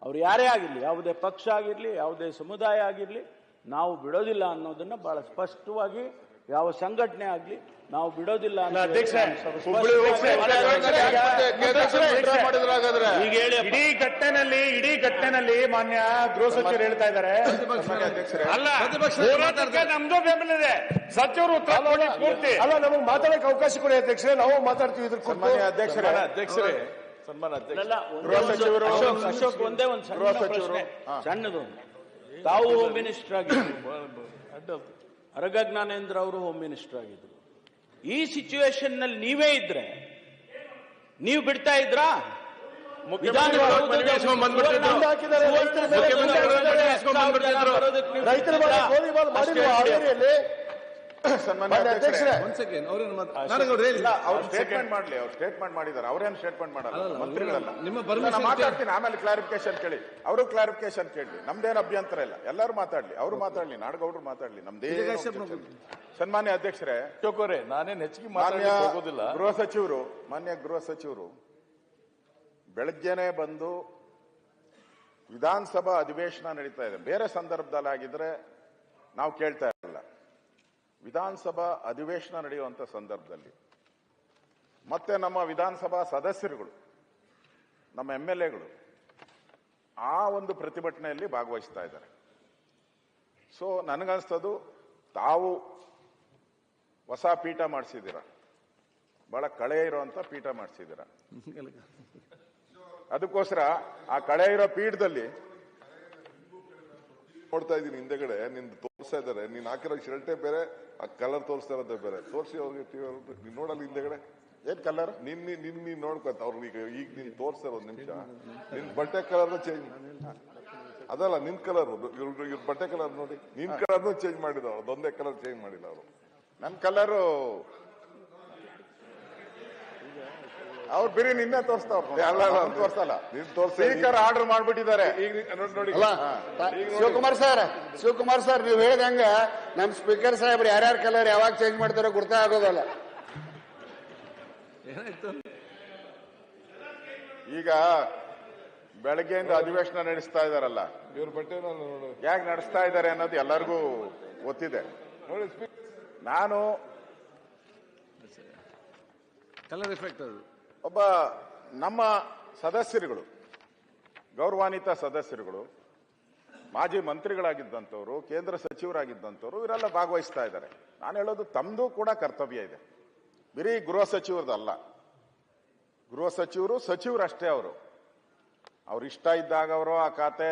ಅವ್ರು ಯಾರೇ ಆಗಿರಲಿ ಯಾವುದೇ ಪಕ್ಷ ಆಗಿರಲಿ ಯಾವುದೇ ಸಮುದಾಯ ಆಗಿರಲಿ ನಾವು ಬಿಡೋದಿಲ್ಲ ಅನ್ನೋದನ್ನ ಬಹಳ ಸ್ಪಷ್ಟವಾಗಿ ಯಾವ ಸಂಘಟನೆ ಆಗಲಿ ನಾವು ಬಿಡೋದಿಲ್ಲ ಇಡೀ ಘಟ್ಟನಲ್ಲಿ ಇಡೀ ಘಟ್ಟನಲ್ಲಿ ಮಾನ್ಯ ಗೃಹ ಸಚಿವರು ಹೇಳ್ತಾ ಇದ್ದಾರೆ ಅಲ್ಲ ನಮ್ದು ಬೆಂಬಲ ಇದೆ ಸಚಿವರು ಪೂರ್ತಿ ಅಲ್ಲ ನಮಗೆ ಮಾತಾಡಕ್ಕೆ ಅವಕಾಶ ಕೊಡಿ ಅಧ್ಯಕ್ಷರೇ ನಾವು ಮಾತಾಡ್ತೀವಿ ಇದ್ರ ಕುರಿತು. ಅಧ್ಯಕ್ಷರೇ ಅಧ್ಯಕ್ಷರೇ ಸನ್ಮಾನ ಅಶೋಕ್, ಒಂದೇ ಒಂದು ಸಣ್ಣ ಪ್ರಶ್ನೆ. ಸಣ್ಣದು. ತಾವು ಹೋಮ್ ಮಿನಿಸ್ಟರ್ ಆಗಿದ್ರು. ಅರಗ ಜ್ಞಾನೇಂದ್ರ ಅವರು ಹೋಮ್ ಮಿನಿಸ್ಟರ್ ಆಗಿದ್ರು. ಈ ಸಿಚುವೇಶನ್ನಲ್ಲಿ ನೀವೇ ಇದ್ರೆ ನೀವು ಬಿಡ್ತಾ ಇದ್ರಾ? ವಿಧಾನಸೌಧದಲ್ಲಿ ಮನವಿ ಮಾಡ್ಸ್ಕೊಂಡ್ ಬಂದ್ಬಿಟ್ಟಿದ್ರು. ಮುಂದೆ ಹಾಕಿದ್ದಾರೆ, ರೈತರ ಮೇಲೆ ಸುವರ್ಣ ಮುಂದೆ ಹಾಕಿದ್ದಾರೆ. ಮಾಡ್ಸ್ಕೊಂಡ್ ಬಂದ್ಬಿಟ್ಟಿದ್ರು. ಬರೋದಕ್ಕೆ ನೀವು ರೈತರ ಮೇಲೆ ಬಿಡ್ತಿದ್ರಾ? ಗೋಲಿಬಾಲ್ ಮಾಡಿಲ್ವಾ ಹಾವೇರಿಯಲ್ಲಿ ಮಾನ್ಯ ಅಧ್ಯಕ್ಷರೇ ಅವ್ರೇನು ನಾರಾಯಣಗೌಡ್ರು ಹೇಳಿ. ಅವ್ರು ಸ್ಟೇಟ್ಮೆಂಟ್ ಮಾಡ್ಲಿ ಅವ್ರು ಸ್ಟೇಟ್ಮೆಂಟ್ ಮಾಡಿದ್ದಾರೆ ಅವ್ರೇನು ಸ್ಟೇಟ್ಮೆಂಟ್ ಮಾಡಲ್ಲ ಮಂತ್ರಿಗಳಲ್ಲ. ನಿಮ್ಮ ಇಲ್ಲ, ನಾನು ಮಾತಾಡ್ತೀನಿ. ಆಮೇಲೆ ಕ್ಲಾರಿಫಿಕೇಶನ್ ಕೇಳಿ. ಅವರು ಕ್ಲಾರಿಫಿಕೇಶನ್ ಕೇಳಿ ನಮ್ದೇನು ಅಭ್ಯಂತರ ಇಲ್ಲ. ಎಲ್ಲರೂ ಮಾತಾಡ್ಲಿ. ಅವರು ಮಾತಾಡ್ಲಿ. ನಾಡಗೌಡರು ಮಾತಾಡ್ಲಿ. ನಮ್ದೇ ಸನ್ಮಾನ್ಯ ಅಧ್ಯಕ್ಷರೇ. ಚೋಕೋರೆ ನಾನೇನು ಹೆಚ್ಚಿಗೆ ಹೋಗೋದಿಲ್ಲ. ಗೃಹ ಸಚಿವರು ಮಾನ್ಯ ಗೃಹ ಸಚಿವರು ಬೆಳಗ್ಗೆನೆ ಬಂದು ವಿಧಾನಸಭಾ ಅಧಿವೇಶನ ನಡೀತಾ ಇದೆ. ಬೇರೆ ಸಂದರ್ಭದಲ್ಲಿ ಆಗಿದ್ರೆ ನಾವು ಕೇಳ್ತಾ ಇರಲಿಲ್ಲ ವಿಧಾನಸಭಾ ಅಧಿವೇಶನ ನಡೆಯುವಂತ ಸಂದರ್ಭದಲ್ಲಿ ಮತ್ತೆ ನಮ್ಮ ವಿಧಾನಸಭಾ ಸದಸ್ಯರುಗಳು ನಮ್ಮ ಎಂ ಎಲ್ ಎಗಳು ಆ ಒಂದು ಪ್ರತಿಭಟನೆಯಲ್ಲಿ ಭಾಗವಹಿಸ್ತಾ ಇದ್ದಾರೆ. ಸೊ ನನಗನ್ಸ್ತದು ತಾವು ಹೊಸ ಪೀಠ ಮಾಡಿಸಿದ್ದೀರ? ಬಹಳ ಕಳೆ ಇರುವಂತ ಪೀಠ ಮಾಡಿಸಿದ್ದೀರ? ಅದಕ್ಕೋಸ್ಕರ ಆ ಕಳೆ ಇರೋ ಪೀಠದಲ್ಲಿ ನೋಡ್ತಾ ಇದ್ದೀನಿ ಹಿಂದೆಗಡೆ. ನಿನ್ ತೋರಿಸ್ತಾ ಇದ್ದಾರೆ. ನೀನ್ ಹಾಕಿರೋ ಶರ್ಟೇ ಬೇರೆ ಆ ಕಲರ್ ತೋರಿಸ್ತಾ ಇರೋದೇ ಬೇರೆ. ತೋರಿಸಿ ಅವ್ರಿಗೆ ನೀನ್ ನೋಡಲ್ಲ ಹಿಂದೆಗಡೆ? ಏನ್ ಕಲರ್ ನಿನ್ನ ನಿನ್ನ ನಿನ್ ನೀನ್ ನೋಡ್ಕೊತ. ಅವ್ರಿಗೆ ಈಗ ಈಗ ನೀನ್ ತೋರಿಸ್ತಾ ಒಂದ್ ನಿಮಿಷ. ನಿನ್ ಬಟ್ಟೆ ಕಲರ್ ಚೇಂಜ್ ಅದಲ್ಲ ನಿನ್ ಕಲರ್ ಇವ್ರ ಬಟ್ಟೆ ಕಲರ್ ನೋಡಿ. ನಿನ್ ಕಲರ್ನು ಚೇಂಜ್ ಮಾಡಿದ ಅವ್ರು. ಅದೊಂದೇ ಕಲರ್ ಚೇಂಜ್ ಮಾಡಿಲ್ಲ ಅವರು. ನನ್ ಕಲರು ಅವ್ರು ಬಿರಿ ನಿನ್ನೆ ತೋರಿಸ್ತಾವ್ರು ಅಲ್ಲ, ಅಲ್ಲ, ಅಲ್ಲ. ತೋರಿಸಲ್ಲ. ನೀನ್ ತೋರ್ಸಿ ಸ್ಪೀಕರ್ ಆರ್ಡರ್ ಮಾಡ್ಬಿಟ್ಟಿದ್ದಾರೆ. ಈಗ ನೋಡಿ ಅಲ್ಲ ಶಿವಕುಮಾರ್ ಸರ್ ಶಿವಕುಮಾರ್ ಸರ್ ನೀವು ಹೇಳ್ದಂಗ ನಮ್ ಸ್ಪೀಕರ್ ಸಾಹೇಬ್ರು ಯಾರ್ಯಾರ ಕಲರ್ ಯಾವಾಗ ಚೇಂಜ್ ಮಾಡ್ತಾರೋ ಗುರ್ತಾ ಆಗೋದಲ್ಲ. ಈಗ ಬೆಳಗ್ಗೆಯಿಂದ ಅಧಿವೇಶನ ನಡೆಸ್ತಾ ಇದಾರಲ್ಲ. ಇವ್ರು ಬಟ್ಟೆ ನೋಡು. ಯಾಕೆ ನಡೆಸ್ತಾ ಇದ್ದಾರೆ ಅನ್ನೋದು ಎಲ್ಲರಿಗೂ ಗೊತ್ತಿದೆ. ನೋಡಿ ಸ್ಪೀಕರ್ ನಾನು ಕಲರ್ ಎಫೆಕ್ಟ್ ಅದು. ಒಬ್ಬ ನಮ್ಮ ಸದಸ್ಯರುಗಳು, ಗೌರವಾನ್ವಿತ ಸದಸ್ಯರುಗಳು, ಮಾಜಿ ಮಂತ್ರಿಗಳಾಗಿದ್ದಂಥವ್ರು, ಕೇಂದ್ರ ಸಚಿವರಾಗಿದ್ದಂಥವ್ರು ಇವರೆಲ್ಲ ಭಾಗವಹಿಸ್ತಾ ಇದ್ದಾರೆ. ನಾನು ಹೇಳೋದು ತಮ್ಮದು ಕೂಡ ಕರ್ತವ್ಯ ಇದೆ. ಬರೀ ಗೃಹ ಸಚಿವರದಲ್ಲ ಗೃಹ ಸಚಿವರು ಸಚಿವರಷ್ಟೇ ಅವರು. ಅವ್ರು ಇಷ್ಟ ಇದ್ದಾಗವರೋ ಆ ಖಾತೆ,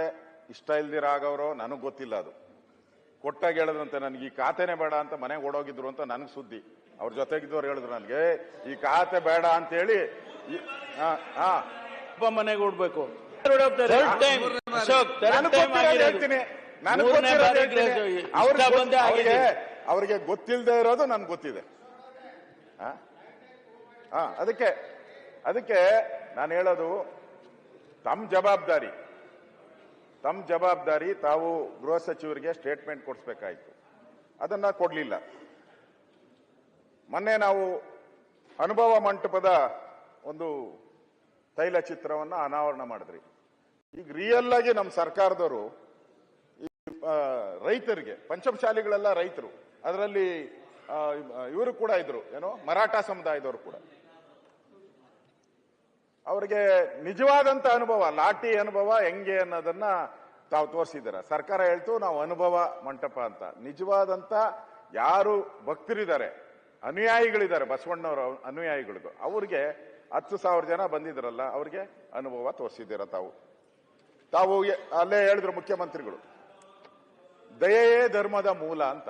ಇಷ್ಟ ಇಲ್ದಿರಾಗವರೋ ನನಗೆ ಗೊತ್ತಿಲ್ಲ ಅದು. ಕೊಟ್ಟಾಗ ಹೇಳದಂತೆ, ನನಗೆ ಈ ಖಾತೆನೇ ಬೇಡ ಅಂತ ಮನೆಗೆ ಓಡೋಗಿದ್ರು ಅಂತ ನನಗೆ ಸುದ್ದಿ. ಅವ್ರ ಜೊತೆಗಿದ್ದವ್ರು ಹೇಳಿದ್ರು ನನಗೆ ಈ ಖಾತೆ ಬೇಡ ಅಂತ ಹೇಳಿ ಹಾ ಹಾ ಒಬ್ಬ ಮನೆಗೆ ಬಾರಿ ಅವ್ರಿಗೆ ಗೊತ್ತಿಲ್ಲದೆ ಇರೋದು ನನ್ಗೆ ಗೊತ್ತಿದೆ. ಹಾ? ಹಾ ಅದಕ್ಕೆ ಅದಕ್ಕೆ ನಾನು ಹೇಳೋದು ತಮ್ಮ ಜವಾಬ್ದಾರಿ ತಮ್ಮ ಜವಾಬ್ದಾರಿ ತಾವು ಗೃಹ ಸಚಿವರಿಗೆ ಸ್ಟೇಟ್ಮೆಂಟ್ ಕೊಡಿಸ್ಬೇಕಾಯ್ತು. ಅದನ್ನ ಕೊಡ್ಲಿಲ್ಲ. ಮೊನ್ನೆ ನಾವು ಅನುಭವ ಮಂಟಪದ ಒಂದು ತೈಲ ಚಿತ್ರವನ್ನು ಅನಾವರಣ ಮಾಡಿದ್ರಿ. ಈಗ ರಿಯಲ್ ಆಗಿ ನಮ್ಮ ಸರ್ಕಾರದವರು ಈ ರೈತರಿಗೆ, ಪಂಚಮಶಾಲಿಗಳೆಲ್ಲ ರೈತರು, ಅದರಲ್ಲಿ ಇವರು ಕೂಡ ಇದ್ರು, ಏನೋ, ಮರಾಠ ಸಮುದಾಯದವರು ಕೂಡ. ಅವರಿಗೆ ನಿಜವಾದಂತ ಅನುಭವ ಲಾಟಿ ಅನುಭವ ಹೆಂಗೆ ಅನ್ನೋದನ್ನ ತಾವು ತೋರಿಸಿದ್ದೀರ. ಸರ್ಕಾರ ಹೇಳ್ತು, ನಾವು ಅನುಭವ ಮಂಟಪ ಅಂತ. ನಿಜವಾದಂತ ಯಾರು ಭಕ್ತರಿದ್ದಾರೆ ಅನುಯಾಯಿಗಳಿದ್ದಾರೆ ಬಸವಣ್ಣವರ ಅನುಯಾಯಿಗಳಿಗೂ. ಅವ್ರಿಗೆ ಹತ್ತು ಸಾವಿರ ಜನ ಬಂದಿದ್ರಲ್ಲ ಅವ್ರಿಗೆ ಅನುಭವ ತೋರಿಸಿದ್ದೀರ ತಾವು? ತಾವು ಅಲ್ಲೇ ಹೇಳಿದ್ರು ಮುಖ್ಯಮಂತ್ರಿಗಳು. ದಯೆಯೇ ಧರ್ಮದ ಮೂಲ ಅಂತ.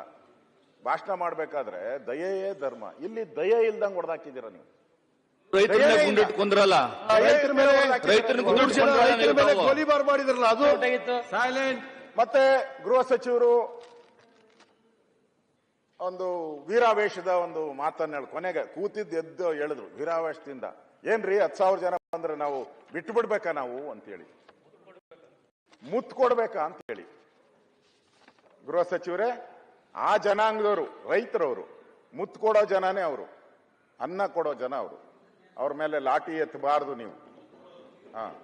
ಭಾಷಣ ಮಾಡ್ಬೇಕಾದ್ರೆ ದಯೆಯೇ ಧರ್ಮ. ಇಲ್ಲಿ ದಯೆ ಇಲ್ದಂಗ್ ಹೊಡೆದಾಕಿದ್ದೀರ ನೀವು? ರೈತರ ಮೇಲೆ ರೈತರ ಮೇಲೆ ರೈತರನ್ನ ಮೂರು ರೈತರ ಮೇಲೆ ಕುಂದ್ರಲ್ಲ ಗೋಲಿಬಾರ್ ಮಾಡಿದ್ರಲ್ಲ ಅದು ಸೈಲೆಂಟ್ ಮತ್ತೆ ಗೃಹ ಸಚಿವರು ಒಂದು ವೀರಾವೇಶದ ಒಂದು ಮಾತನ್ನ ಹೇಳಿ. ಕೊನೆಗೆ ಕೂತಿದ್ದು ಎದ್ದು ಹೇಳಿದ್ರು, ವೀರಾವೇಶದಿಂದ. ಏನ್ರಿ ಹತ್ತು ಸಾವಿರ ಜನ ಬಂದ್ರೆ ನಾವು ಬಿಟ್ಟು ಬಿಡ್ಬೇಕಾ ನಾವು ಅಂತೇಳಿ ಮುತ್ ಕೊಡ್ಬೇಕಾ ಅಂತ ಹೇಳಿ. ಗೃಹ ಸಚಿವರೇ, ಆ ಜನಾಂಗದವರು, ರೈತರವರು ಮುತ್ ಕೊಡೋ ಜನನೇ ಅವರು, ಅನ್ನ ಕೊಡೋ ಜನ ಅವರು. ಅವ್ರ ಮೇಲೆ ಲಾಠಿ ಎತ್ತಬಾರದು ನೀವು. ಹಾ.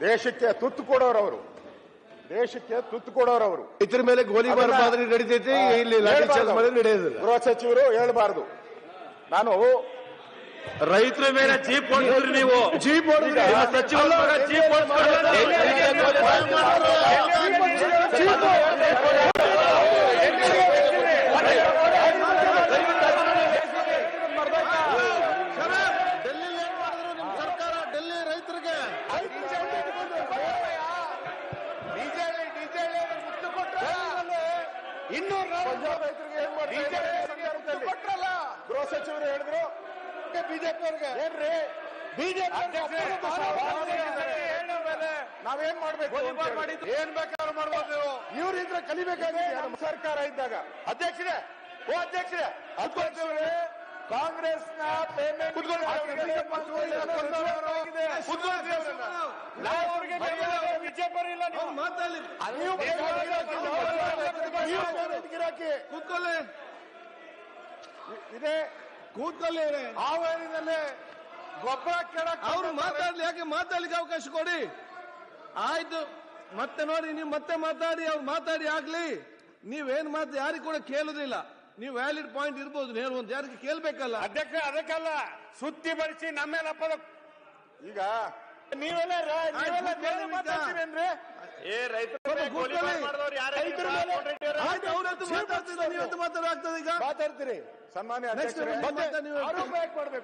ದೇಶಕ್ಕೆ ತುತ್ತು ಕೊಡೋರು ಅವರು ದೇಶಕ್ಕೆ ತುತ್ತು ಕೊಡೋರು ಅವರು ಇದ್ರ ಮೇಲೆ ಗೋಲಿಬಾರ್ ಮಾದರಿ ನಡೀತೈತಿ ಇಲ್ಲಿ ನಡೆಯೋದಿಲ್ಲ ಗೃಹ ಸಚಿವರು ಹೇಳಬಾರದು ನಾನು ರೈತರ ಮೇಲೆ ಜೀಪ್ ಹೊಡೆದ್ರಿ ನೀವು ಜೀಪ್ ಹೊಡೆದ್ರಿ. ನಿಮ್ಮ ಸಚಿವರ ಮಗ ಜೀಪ್ ಡೆಲ್ಲಿಲಿ ಏನ್ ಮಾಡಿದ್ರು ನಿಮ್ ಸರ್ಕಾರ ಡೆಲ್ಲಿ ರೈತರಿಗೆ ಗೃಹ ಸಚಿವರು ಹೇಳಿದ್ರು ಬಿಜೆಪಿ ಅವ್ರಿಗೆ? ಏನ್ರಿ? ನಾವೇನ್ ಮಾಡ್ಬೇಕು ಏನ್ ಬೇಕಾದ್ರೂ ಮಾಡ್ಬೋದು ಇವ್ರಿದ್ರೆ ಕಲಿಬೇಕಾದ್ರೆ ಸರ್ಕಾರ ಇದ್ದಾಗ. ಅಧ್ಯಕ್ಷರೇ ಓ ಅಧ್ಯಕ್ಷರೇ ಅಧ್ಯಕ್ಷರೇ ಕಾಂಗ್ರೆಸ್ನ ಪೇಮೆಂಟ್ ಬಿಜೆಪಿ ಇಲ್ಲ ನೀವು. ಗಿರಾಕಿ. ಕೂತ್ಕೊಳ್ಳಿ. ಇದೆ ಕೂತ್ಕೊಳ್ಳಿ ಹಾವೇರಿನಲ್ಲಿ ಗೊಬ್ಬರ ಕೆಡ ಅವ್ರು ಮಾತಾಡಲಿ ಯಾಕೆ ಮಾತಾಡ್ಲಿಕ್ಕೆ ಅವಕಾಶ ಕೊಡಿ? ಆಯ್ತು ಮತ್ತೆ ನೋಡಿ ನೀವು ಮತ್ತೆ ಮಾತಾಡಿ ಅವ್ರು ಮಾತಾಡಿ ಆಗ್ಲಿ. ನೀವೇನ್ ಮಾತು ಯಾರಿಗೂ ಕೂಡ ಕೇಳುದಿಲ್ಲ. ನೀವು ವ್ಯಾಲಿಡ್ ಪಾಯಿಂಟ್ ಇರ್ಬೋದು ಹೇಳುವಂತ ಯಾರಿಗೆ ಕೇಳ್ಬೇಕಲ್ಲ. ಅಧ್ಯಕ್ಷ ಅದಕ್ಕಲ್ಲ ಸುತ್ತಿ ಬರಿಸಿ ನಮ್ಮೇಲೆ ಅಪ್ಪದ ಈಗ ನೀವೆಲ್ಲ ನೀವೆಲ್ಲ ಬೇರೆ ಮಾತಾಡ್ತೀರೇನ್ರಿ ಅವ್ರದ್ದು ಮಾತಾಡ್ತಿದ್ರೆ ನೀವಂತ ಮಾತಾಡೋಗ್ತದೆ ಈಗ? ಮಾತಾಡ್ತೀರಿ. ಸನ್ಮಾನ್ಯ ಅಧ್ಯಕ್ಷರೇ?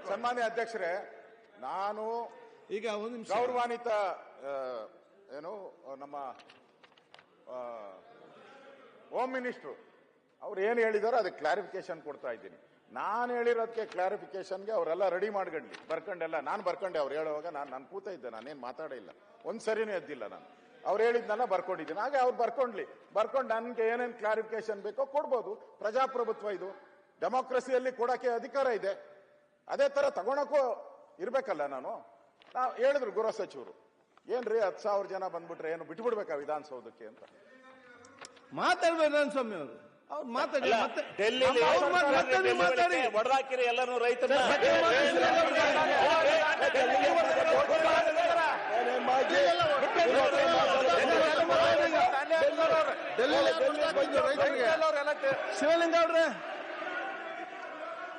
ಸನ್ಮಾನ್ಯ ಅಧ್ಯಕ್ಷರೇ ನಾನು ಈಗ ಒಂದು ನಿಮಿಷ. ಗೌರವಾನ್ವಿತ ಏನು ನಮ್ಮ ಆ, ಹೋಮ್ ಮಿನಿಸ್ಟ್ರು ಅವ್ರು ಏನು ಹೇಳಿದಾರೋ ಅದಕ್ಕೆ ಕ್ಲಾರಿಫಿಕೇಶನ್ ಕೊಡ್ತಾ ಇದ್ದೀನಿ. ನಾನು ಹೇಳಿರೋದಕ್ಕೆ ಕ್ಲಾರಿಫಿಕೇಶನ್ಗೆ ಅವರೆಲ್ಲ ರೆಡಿ ಮಾಡ್ಕೊಂಡ್ಲಿ. ಬರ್ಕೊಂಡೆಲ್ಲ ನಾನು ಬರ್ಕೊಂಡೆ ಅವ್ರು ಹೇಳುವಾಗ ನಾನು ನಾನು ಕೂತ ಇದ್ದೆ ನಾನೇನು ಮಾತಾಡಿಲ್ಲ ಒಂದು ಸರಿನೂ ಎದ್ದಿಲ್ಲ ನಾನು. ಅವ್ರು ಹೇಳಿದ್ನೆಲ್ಲ ಬರ್ಕೊಂಡಿದ್ದೀನಿ. ಹಾಗೆ ಅವ್ರು ಬರ್ಕೊಂಡ್ಲಿ. ಬರ್ಕೊಂಡು ನನಗೆ ಏನೇನು ಕ್ಲಾರಿಫಿಕೇಶನ್ ಬೇಕೋ ಕೊಡ್ಬೋದು. ಪ್ರಜಾಪ್ರಭುತ್ವ ಇದು. ಡೆಮೋಕ್ರಸಿಯಲ್ಲಿ ಕೊಡೋಕ್ಕೆ ಅಧಿಕಾರ ಇದೆ ಅದೇ ತರ ತಗೊಳಕ್ಕೂ ಇರ್ಬೇಕಲ್ಲ ನಾನು ನಾವು ಹೇಳಿದ್ರು ಗೃಹ ಸಚಿವರು ಏನ್ರಿ ಹತ್ತು ಸಾವಿರ ಜನ ಬಂದ್ಬಿಟ್ರೆ ಏನು ಬಿಟ್ಬಿಡ್ಬೇಕಾ ವಿಧಾನಸೌಧಕ್ಕೆ ಅಂತ ಮಾತಾಡ್ಬೇಡ ನಾನು ಸ್ವಾಮಿ ಅವರು ಅವ್ರು ಮಾತಾಡಿ ಮಾತಾಡಿ ಹೊಡೆದಾಕಿರಿ ಎಲ್ಲರೂ ರೈತರ ಶಿವಲಿಂಗ ಅವ್ರೆ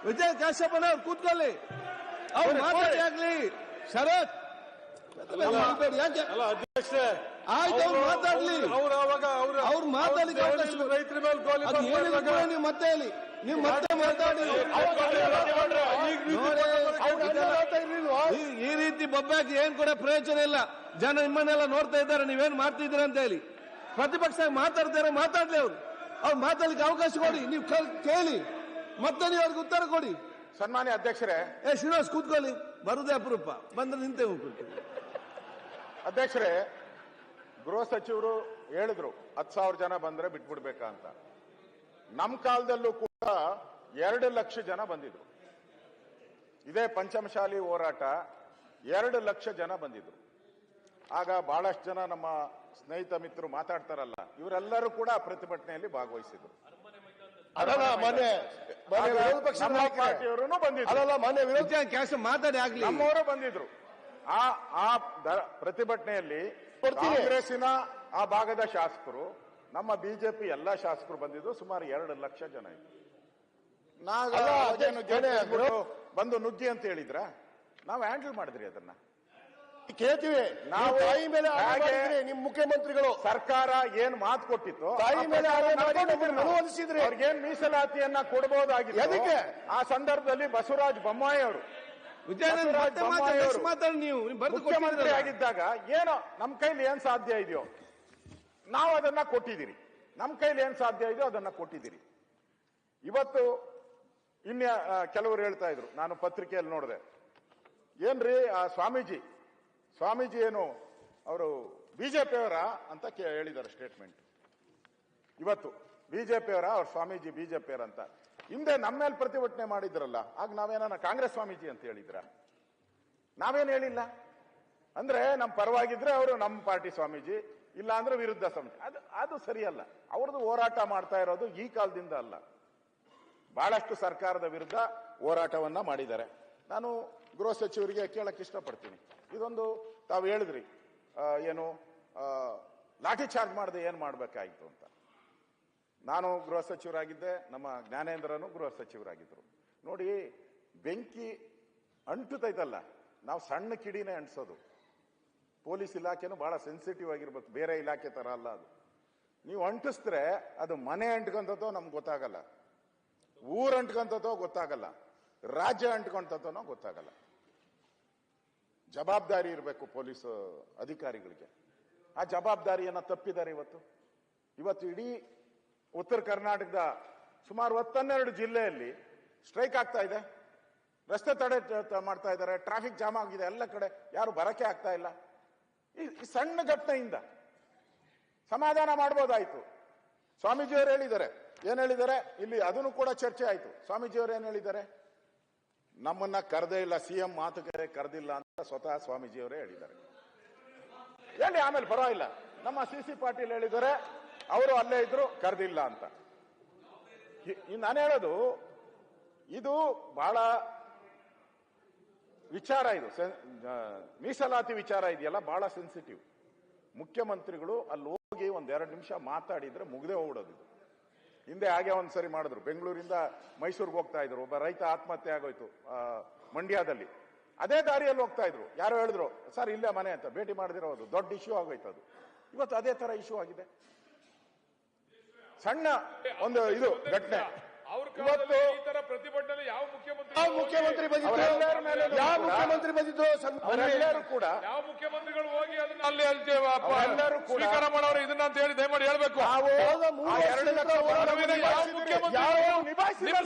ವಿಜಯ್ ಕಾಶ್ಯಪಣ್ಣ ಅವ್ರು ಕೂತ್ಕೊಳ್ಳಿ. ಅವ್ರು ಮಾತಾಡಿ ಆಗ್ಲಿ. ಶರತ್. ಆಯ್ತು ಅವ್ರು ಮಾತಾಡ್ಲಿ. ಅವ್ರು ಮಾತಾಡ್ಲಿಕ್ಕೆ ರೈತರ ಮೇಲೆ ನೀವು ಮತ್ತೆ ಹೇಳಿ. ನೀವು ಮತ್ತೆ ಮಾತಾಡಿ ಈ- ಈ ರೀತಿ ಬೊಬ್ಬಾಕಿ ಏನ್ ಕೂಡ ಪ್ರಯೋಜನ ಇಲ್ಲ. ಜನ ನಿಮ್ಮನ್ನೆಲ್ಲ ನೋಡ್ತಾ ಇದ್ದಾರೆ ನೀವೇನ್ ಮಾಡ್ತಿದ್ದೀರ ಅಂತ ಹೇಳಿ. ಪ್ರತಿಪಕ್ಷ ಮಾತಾಡ್ತಾರೆ ಮಾತಾಡ್ಲಿ ಅವ್ರು. ಅವ್ರು ಮಾತಾಡ್ಲಿಕ್ಕೆ ಅವಕಾಶ ಕೊಡಿ. ನೀವು ಕೇಳಿ. ಮತ್ತೆ ನೀವು ಅವ್ರಿಗೆ ಉತ್ತರ ಕೊಡಿ. ಸನ್ಮಾನ್ಯ ಅಧ್ಯಕ್ಷರೇ. ಏ ಶ್ರೀನಿವಾಸ್ ಕೂತ್ಕೊಳ್ಳಿ. ಬರುದೇ ಅಪರೂಪ. ಬಂದ್ರೆ ನಿಂತೆ ಹೋಗ್ಬಿಡ್ತೀವಿ ಅಧ್ಯಕ್ಷರೇ ಗೃಹ ಸಚಿವರು ಹೇಳಿದ್ರು ಹತ್ತು ಸಾವಿರ ಜನ ಬಂದ್ರೆ ಬಿಟ್ಬಿಡ್ಬೇಕಾ ಅಂತ. ನಮ್ಮ ಕಾಲದಲ್ಲೂ ಕೂಡ ಎರಡು ಲಕ್ಷ ಜನ ಬಂದಿದ್ರು. ಇದೇ ಪಂಚಮಶಾಲಿ ಹೋರಾಟ ಎರಡು ಲಕ್ಷ ಜನ ಬಂದಿದ್ರು. ಆಗ ಬಹಳಷ್ಟು ಜನ ನಮ್ಮ ಸ್ನೇಹಿತ ಮಿತ್ರರು ಮಾತಾಡ್ತಾರಲ್ಲ ಇವರೆಲ್ಲರೂ ಕೂಡ ಪ್ರತಿಭಟನೆಯಲ್ಲಿ ಭಾಗವಹಿಸಿದ್ರು. ಅದಲ್ಲ ಮೊನ್ನೆ ಮೊನ್ನೆ ವಿರೋಧ ಪಕ್ಷದ ನಮ್ಮ ನಾಯಕರೇ. ಪಾರ್ಟಿಯವರೂ ಬಂದಿದ್ರು. ಅದಲ್ಲ ಮೊನ್ನೆ ವಿರೋಧ ಕ್ಯಾಶ್ ಮಾತಾಡಿ ಆಗ್ಲಿ. ನಮ್ಮವರು ಬಂದಿದ್ರು. ಆ ಆ ದ- ಪ್ರತಿಭಟನೆಯಲ್ಲಿ. ಕಾಂಗ್ರೆಸ್ಸಿನ ಆ ಭಾಗದ ಶಾಸಕರು ನಮ್ಮ ಬಿಜೆಪಿ ಎಲ್ಲಾ ಶಾಸಕರು ಬಂದಿದ್ರು ಸುಮಾರು ಎರಡು ಲಕ್ಷ ಜನ ಇದ್ರು. ನಾಗ ಬಂದು ನುಗ್ಗಿ ಅಂತ ಹೇಳಿದ್ರ? ನಾವು ಹ್ಯಾಂಡಲ್ ಮಾಡಿದ್ರಿ ಅದನ್ನ. ಕೇಳ್ತೀವಿ. ನಾವು ತಾಯಿ ಮೇಲೆ ನಿಮ್ ಮುಖ್ಯಮಂತ್ರಿಗಳು. ಸರ್ಕಾರ ಏನ್ ಮಾತು ಕೊಟ್ಟಿತ್ತು? ತಾಯಿ ಮೇಲೆ ನಮ್ಮನ್ನ ಅವ್ರಿಗೇನ್ ಮೀಸಲಾತಿಯನ್ನ ಕೊಡಬಹುದಾಗಿದೆ ಅದಕ್ಕೆ ಆ ಸಂದರ್ಭದಲ್ಲಿ ಬಸವರಾಜ ಬೊಮ್ಮಾಯಿ ಅವರು. ನೀವು? ಮುಖ್ಯಮಂತ್ರಿ ಆಗಿದ್ದಾಗ ಏನೋ ನಮ್ ಕೈಲಿ ಏನ್ ಸಾಧ್ಯ ಇದೆಯೋ? ನಾವು ಅದನ್ನ ಕೊಟ್ಟಿದ್ದೀರಿ. ನಮ್ ಕೈಲಿ ಏನ್ ಸಾಧ್ಯ ಇದೆಯೋ ಅದನ್ನ ಕೊಟ್ಟಿದ್ದೀರಿ. ಇವತ್ತು ಇನ್ನ ಕೆಲವರು ಹೇಳ್ತಾ ಇದ್ರು. ನಾನು ಪತ್ರಿಕೆಯಲ್ಲಿ ನೋಡಿದೆ. ಏನ್ರಿ ಆ ಸ್ವಾಮೀಜಿ ಸ್ವಾಮೀಜಿ ಏನು ಅವರು ಬಿಜೆಪಿಯವರ ಅಂತ ಹೇಳಿದ್ದಾರೆ ಸ್ಟೇಟ್ಮೆಂಟ್ ಇವತ್ತು ಬಿಜೆಪಿಯವರ ಅವ್ರ ಸ್ವಾಮೀಜಿ ಬಿಜೆಪಿಯವರ ಅಂತ ಹಿಂದೆ ನಮ್ಮ ಮೇಲೆ ಪ್ರತಿಭಟನೆ ಮಾಡಿದ್ರಲ್ಲ, ಆಗ ನಾವೇನ ಕಾಂಗ್ರೆಸ್ ಸ್ವಾಮೀಜಿ ಅಂತ ಹೇಳಿದ್ರ? ನಾವೇನು ಹೇಳಿಲ್ಲ? ಅಂದ್ರೆ ನಮ್ಮ ಪರವಾಗಿದ್ರೆ ಅವರು ನಮ್ಮ ಪಾರ್ಟಿ ಸ್ವಾಮೀಜಿ ಇಲ್ಲ ಅಂದ್ರೆ ವಿರುದ್ಧ ಸ್ವಾಮೀಜಿ. ಅದು ಅದು ಸರಿಯಲ್ಲ. ಅವ್ರದ್ದು ಹೋರಾಟ ಮಾಡ್ತಾ ಇರೋದು ಈ ಕಾಲದಿಂದ ಅಲ್ಲ. ಬಹಳಷ್ಟು ಸರ್ಕಾರದ ವಿರುದ್ಧ ಹೋರಾಟವನ್ನ ಮಾಡಿದ್ದಾರೆ. ನಾನು ಗೃಹ ಸಚಿವರಿಗೆ ಕೇಳಕ್ಕೆ ಇಷ್ಟಪಡ್ತೀನಿ. ಇದೊಂದು ತಾವು ಹೇಳಿದ್ರಿ ಏನು ಲಾಠಿ ಚಾರ್ಜ್ ಮಾಡದೆ ಏನು ಮಾಡಬೇಕಾಯಿತು ಅಂತ. ನಾನು ಗೃಹ ಸಚಿವರಾಗಿದ್ದೆ, ನಮ್ಮ ಜ್ಞಾನೇಂದ್ರನು ಗೃಹ ಸಚಿವರಾಗಿದ್ದರು ನೋಡಿ, ಬೆಂಕಿ ಅಂಟುತ್ತೈತಲ್ಲ ನಾವು ಸಣ್ಣ ಕಿಡಿನೇ ಅಂಟಿಸೋದು. ಪೊಲೀಸ್ ಇಲಾಖೆನೂ ಬಹಳ ಸೆನ್ಸಿಟಿವ್ ಆಗಿರ್ಬೇಕು, ಬೇರೆ ಇಲಾಖೆ ತರ ಅಲ್ಲ ಅದು. ನೀವು ಅಂಟಿಸಿದ್ರೆ ಅದು ಮನೆ ಅಂಟ್ಕೊಂತತೋ ನಮ್ಗೆ ಗೊತ್ತಾಗಲ್ಲ. ಊರು ಅಂಟ್ಕೊಂತತೋ ಗೊತ್ತಾಗಲ್ಲ. ರಾಜ್ಯ ಅಂಟ್ಕೊಂತತೋ ಗೊತ್ತಾಗಲ್ಲ. ಜವಾಬ್ದಾರಿ ಇರಬೇಕು ಪೊಲೀಸ್ ಅಧಿಕಾರಿಗಳಿಗೆ. ಆ ಜವಾಬ್ದಾರಿಯನ್ನು ತಪ್ಪಿದ್ದಾರೆ ಇವತ್ತು. ಇವತ್ತು ಇಡೀ ಉತ್ತರ ಕರ್ನಾಟಕದ ಸುಮಾರು ಹತ್ತನ್ನೆರಡು ಜಿಲ್ಲೆಯಲ್ಲಿ ಸ್ಟ್ರೈಕ್ ಆಗ್ತಾ ಇದೆ. ರಸ್ತೆ ತಡೆ ಮಾಡ್ತಾ ಇದ್ದಾರೆ. ಟ್ರಾಫಿಕ್ ಜಾಮ್ ಆಗಿದೆ. ಎಲ್ಲ ಕಡೆ ಯಾರು ಬರಕ್ಕೆ ಆಗ್ತಾ ಇಲ್ಲ. ಈ ಸಣ್ಣ ಘಟನೆಯಿಂದ ಸಮಾಧಾನ ಮಾಡ್ಬೋದಾಯ್ತು. ಸ್ವಾಮೀಜಿಯವರು ಹೇಳಿದ್ದಾರೆ. ಏನ್ ಹೇಳಿದ್ದಾರೆ? ಇಲ್ಲಿ ಅದನ್ನು ಕೂಡ ಚರ್ಚೆ ಆಯ್ತು. ಸ್ವಾಮೀಜಿಯವರು ಏನ್ ಹೇಳಿದ್ದಾರೆ? ನಮ್ಮನ್ನ ಕರೆದೇ ಇಲ್ಲ, ಸಿಎಂ ಮಾತುಕತೆ ಕರೆದಿಲ್ಲ ಅಂತ ಸ್ವತಃ ಸ್ವಾಮೀಜಿಯವರೇ ಹೇಳಿದ್ದಾರೆ. ಹೇಳಿ ಆಮೇಲೆ ಪರವಾಗಿಲ್ಲ. ನಮ್ಮ ಸಿ ಸಿ ಪಾಟೀಲ್ ಹೇಳಿದರೆ ಅವರು ಅಲ್ಲೇ ಇದ್ರು, ಕರೆದಿಲ್ಲ ಅಂತ. ನಾನು ಹೇಳೋದು, ಇದು ಬಹಳ ವಿಚಾರ ಇದು. ಮೀಸಲಾತಿ ವಿಚಾರ ಇದೆಯಲ್ಲ, ಬಹಳ ಸೆನ್ಸಿಟಿವ್ ಮುಖ್ಯಮಂತ್ರಿಗಳು ಅಲ್ಲಿ ಹೋಗಿ ಒಂದ್ ಎರಡು ನಿಮಿಷ ಮಾತಾಡಿದ್ರೆ ಮುಗ್ದೇ ಹೋಗ್ಬಿಡೋದು ಹಿಂದೆ ಹಾಗೆ ಒಂದ್ಸರಿ ಮಾಡಿದ್ರು. ಬೆಂಗಳೂರಿಂದ ಮೈಸೂರಿಗೆ ಹೋಗ್ತಾ ಇದ್ರು. ಒಬ್ಬ ರೈತ ಆತ್ಮಹತ್ಯೆ ಆಗೋಯ್ತು ಮಂಡ್ಯದಲ್ಲಿ. ಅದೇ ದಾರಿಯಲ್ಲಿ ಹೋಗ್ತಾ ಇದ್ರು. ಯಾರೋ ಹೇಳಿದ್ರು, ಸರ್, ಇಲ್ಲೇ ಮನೆ ಅಂತ. ಭೇಟಿ ಮಾಡದಿರೋದು ದೊಡ್ಡ ಇಶ್ಯೂ ಆಗೋಯ್ತು ಅದು. ಇವತ್ತು ಅದೇ ತರ ಇಶ್ಯೂ ಆಗಿದೆ. ಸಣ್ಣ ಒಂದು ಇದು ಘಟನೆ. ಇವತ್ತು ಪ್ರತಿಭಟನೆ ಯಾವ ಮುಖ್ಯಮಂತ್ರಿ ಯಾವ ಮುಖ್ಯಮಂತ್ರಿ ಬಂದಿದ್ರು ಯಾವ ಮುಖ್ಯಮಂತ್ರಿ ಬಂದಿದ್ರು ಎಲ್ಲರೂ ಕೂಡ ಯಾವ ಮುಖ್ಯಮಂತ್ರಿಗಳು ಹೋಗಿ ಅದನ್ನ ಅಲ್ಲಿ ಕೂಡ- ಸ್ವೀಕಾರ ಮಾಡೋರು ಇದನ್ನ ಅಂತ ಹೇಳಿ ದಯಮಾಡಿ ಹೇಳ್ಬೇಕು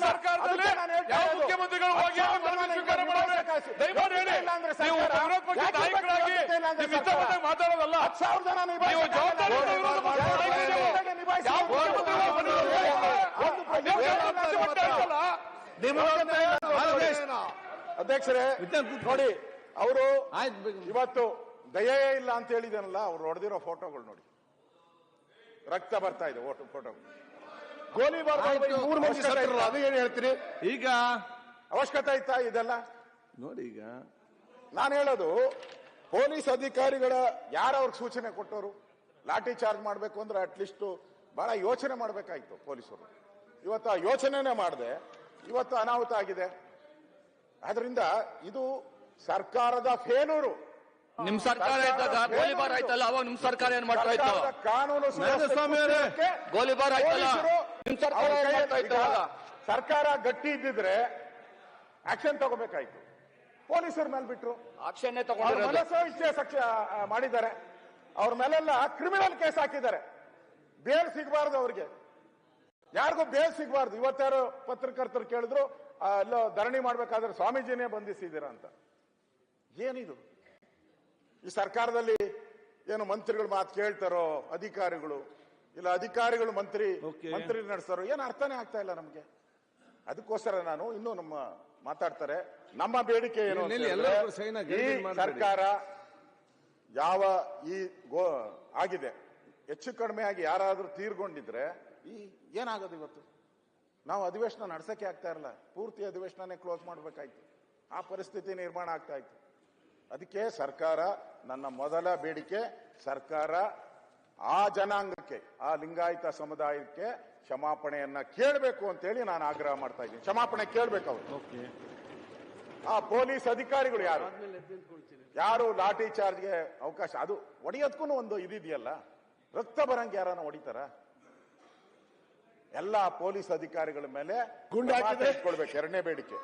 ಸರ್ಕಾರದಲ್ಲಿ ಯಾವ ಮುಖ್ಯಮಂತ್ರಿಗಳು ಹೋಗಿ ಸ್ವೀಕಾರ ಮಾಡೋರು ದಯಮಾಡಿ ಹೇಳಿ ನೀವು ಕಾಂಗ್ರೆಸ್ ಪಕ್ಷದ ನಾಯಕರಾಗಿ ನೀವು ಇಷ್ಟಪಟ್ಟಾಗ ಮಾತಾಡೋದಲ್ಲ ಹತ್ತು ಸಾವಿರ ಜನ ನೀವು ನಿಭಾಯಿಸಕ್ಕೆ ಜವಾಬ್ದಾರಿ ಯಾವ ಮುಖ್ಯಮಂತ್ರಿಗಳು ಅಧ್ಯಕ್ಷರೇ ನೋಡಿ ಅವರು ಇವತ್ತು ದಯೇ ಇಲ್ಲ ಅಂತ ಹೇಳಿದನಲ್ಲ ಅವ್ರು ಹೊಡೆದಿರೋ ಫೋಟೋಗಳು ನೋಡಿ. ರಕ್ತ ಬರ್ತಾ ಇದೆ ಫೋಟೋಗಳು. ಗೋಲಿ ಅದು ಏನ್ ಹೇಳ್ತೀರಿ ಈಗ ಅವಶ್ಯಕತೆ ಆಯ್ತಾ ಇದೆಲ್ಲ? ನೋಡಿ ಈಗ. ನಾನು ಹೇಳೋದು ಪೊಲೀಸ್ ಅಧಿಕಾರಿಗಳ ಯಾರು ಅವ್ರಿಗೆ ಸೂಚನೆ ಕೊಟ್ಟವರು? ಲಾಠಿ ಚಾರ್ಜ್ ಮಾಡಬೇಕು ಅಂದ್ರೆ ಅಟ್ಲೀಸ್ಟ್ ಬಹಳ ಯೋಚನೆ ಮಾಡಬೇಕಾಯ್ತು ಪೊಲೀಸರು. ಇವತ್ತು ಆ ಯೋಚನೆನೇ ಮಾಡದೆ. ಇವತ್ತು ಅನಾಹುತ ಆಗಿದೆ. ಆದ್ರಿಂದ ಇದು ಸರ್ಕಾರದ ಫೇಲೂರು ನಿಮ್ ಸರ್ಕಾರ ಇದ್ದಾಗ ಗೋಲಿಬಾರ್ ಆಯ್ತಲ್ಲ ಅವಾಗ ನಿಮ್ ಸರ್ಕಾರ ಏನ್ ಮಾಡ್ತಾ ಇತ್ತು? ಕಾನೂನು ಗೋಲಿಬಾರ್ ಆಯ್ತಲ್ಲ? ನಿಮ್ ಸರ್ಕಾರ ಅವ್ರ ಏನ್ ಮಾಡ್ತಾ ಇತ್ತು ಸರ್ಕಾರ ಗಟ್ಟಿ ಇದ್ದಿದ್ರೆ ಆಕ್ಷನ್ ತಗೋಬೇಕಾಯ್ತು. ಪೊಲೀಸರ ಮೇಲೆ ಬಿಟ್ರು ಆಕ್ಷನ್ ಮಾಡಿದ್ದಾರೆ. ಅವ್ರ ಮೇಲೆಲ್ಲ ಕ್ರಿಮಿನಲ್ ಕೇಸ್ ಹಾಕಿದ್ದಾರೆ. ಬೇಲ್ ಸಿಗಬಾರ್ದು ಅವ್ರಿಗೆ. ಯಾರಿಗೂ ಬೇಸ್ ಸಿಗಬಾರ್ದು. ಇವತ್ತಾರು ಪತ್ರಕರ್ತರು ಕೇಳಿದ್ರು ಅಲ್ಲ ಧರಣಿ ಮಾಡ್ಬೇಕಾದ್ರೆ ಸ್ವಾಮೀಜಿನೇ ಬಂಧಿಸಿದ್ದೀರಾ ಅಂತ. ಏನಿದು? ಈ ಸರ್ಕಾರದಲ್ಲಿ ಏನು ಮಂತ್ರಿಗಳು ಮಾತು ಕೇಳ್ತಾರೋ ಅಧಿಕಾರಿಗಳು ಇಲ್ಲ ಅಧಿಕಾರಿಗಳು ಮಂತ್ರಿ. ಮಂತ್ರಿ ನಡೆಸ್ತಾರೋ ಏನು ಅರ್ಥನೇ ಆಗ್ತಾ ಇಲ್ಲ ನಮಗೆ. ಅದಕ್ಕೋಸ್ಕರ ನಾನು ಇನ್ನೂ ನಮ್ಮ ಮಾತಾಡ್ತಾರೆ. ನಮ್ಮ ಬೇಡಿಕೆ ಏನು ಈ ಸರ್ಕಾರ ಯಾವ ಈ ಗೋ ಆಗಿದೆ. ಹೆಚ್ಚು ಕಡಿಮೆ ಆಗಿ ಯಾರಾದರೂ ತೀರ್ಕೊಂಡಿದ್ರೆ ಈ ಏನಾಗೋದು ಇವತ್ತು? ನಾವು ಅಧಿವೇಶನ ನಡೆಸೋಕ್ಕೆ ಆಗ್ತಾ ಇರಲ್ಲ. ಪೂರ್ತಿ ಅಧಿವೇಶನನೇ ಕ್ಲೋಸ್ ಮಾಡಬೇಕಾಯ್ತು. ಆ ಪರಿಸ್ಥಿತಿ ನಿರ್ಮಾಣ ಆಗ್ತಾ ಇತ್ತು. ಅದಕ್ಕೆ ಸರ್ಕಾರ ನನ್ನ ಮೊದಲ ಬೇಡಿಕೆ ಸರ್ಕಾರ ಆ ಜನಾಂಗಕ್ಕೆ ಆ ಲಿಂಗಾಯತ ಸಮುದಾಯಕ್ಕೆ ಕ್ಷಮಾಪಣೆಯನ್ನ ಕೇಳಬೇಕು ಅಂತೇಳಿ ನಾನು ಆಗ್ರಹ ಮಾಡ್ತಾ ಇದ್ದೀನಿ. ಕ್ಷಮಾಪಣೆ ಕೇಳಬೇಕು ಅವರು. ಆ ಪೊಲೀಸ್ ಅಧಿಕಾರಿಗಳು ಯಾರು? ಯಾರು ಲಾಠಿ ಚಾರ್ಜ್ಗೆ ಅವಕಾಶ? ಅದು ಒಡೆಯೋದಕ್ಕೂ ಒಂದು ಇದಿದೆಯಲ್ಲ? ರಕ್ತ ಬರಂಗೆ ಯಾರನ್ನ ಹೊಡಿತಾರ? ಎಲ್ಲ ಪೊಲೀಸ್ ಅಧಿಕಾರಿಗಳ ಮೇಲೆ? ಇಟ್ಕೊಳ್ಬೇಕು ಎರಡನೇ ಬೇಡಿಕೆ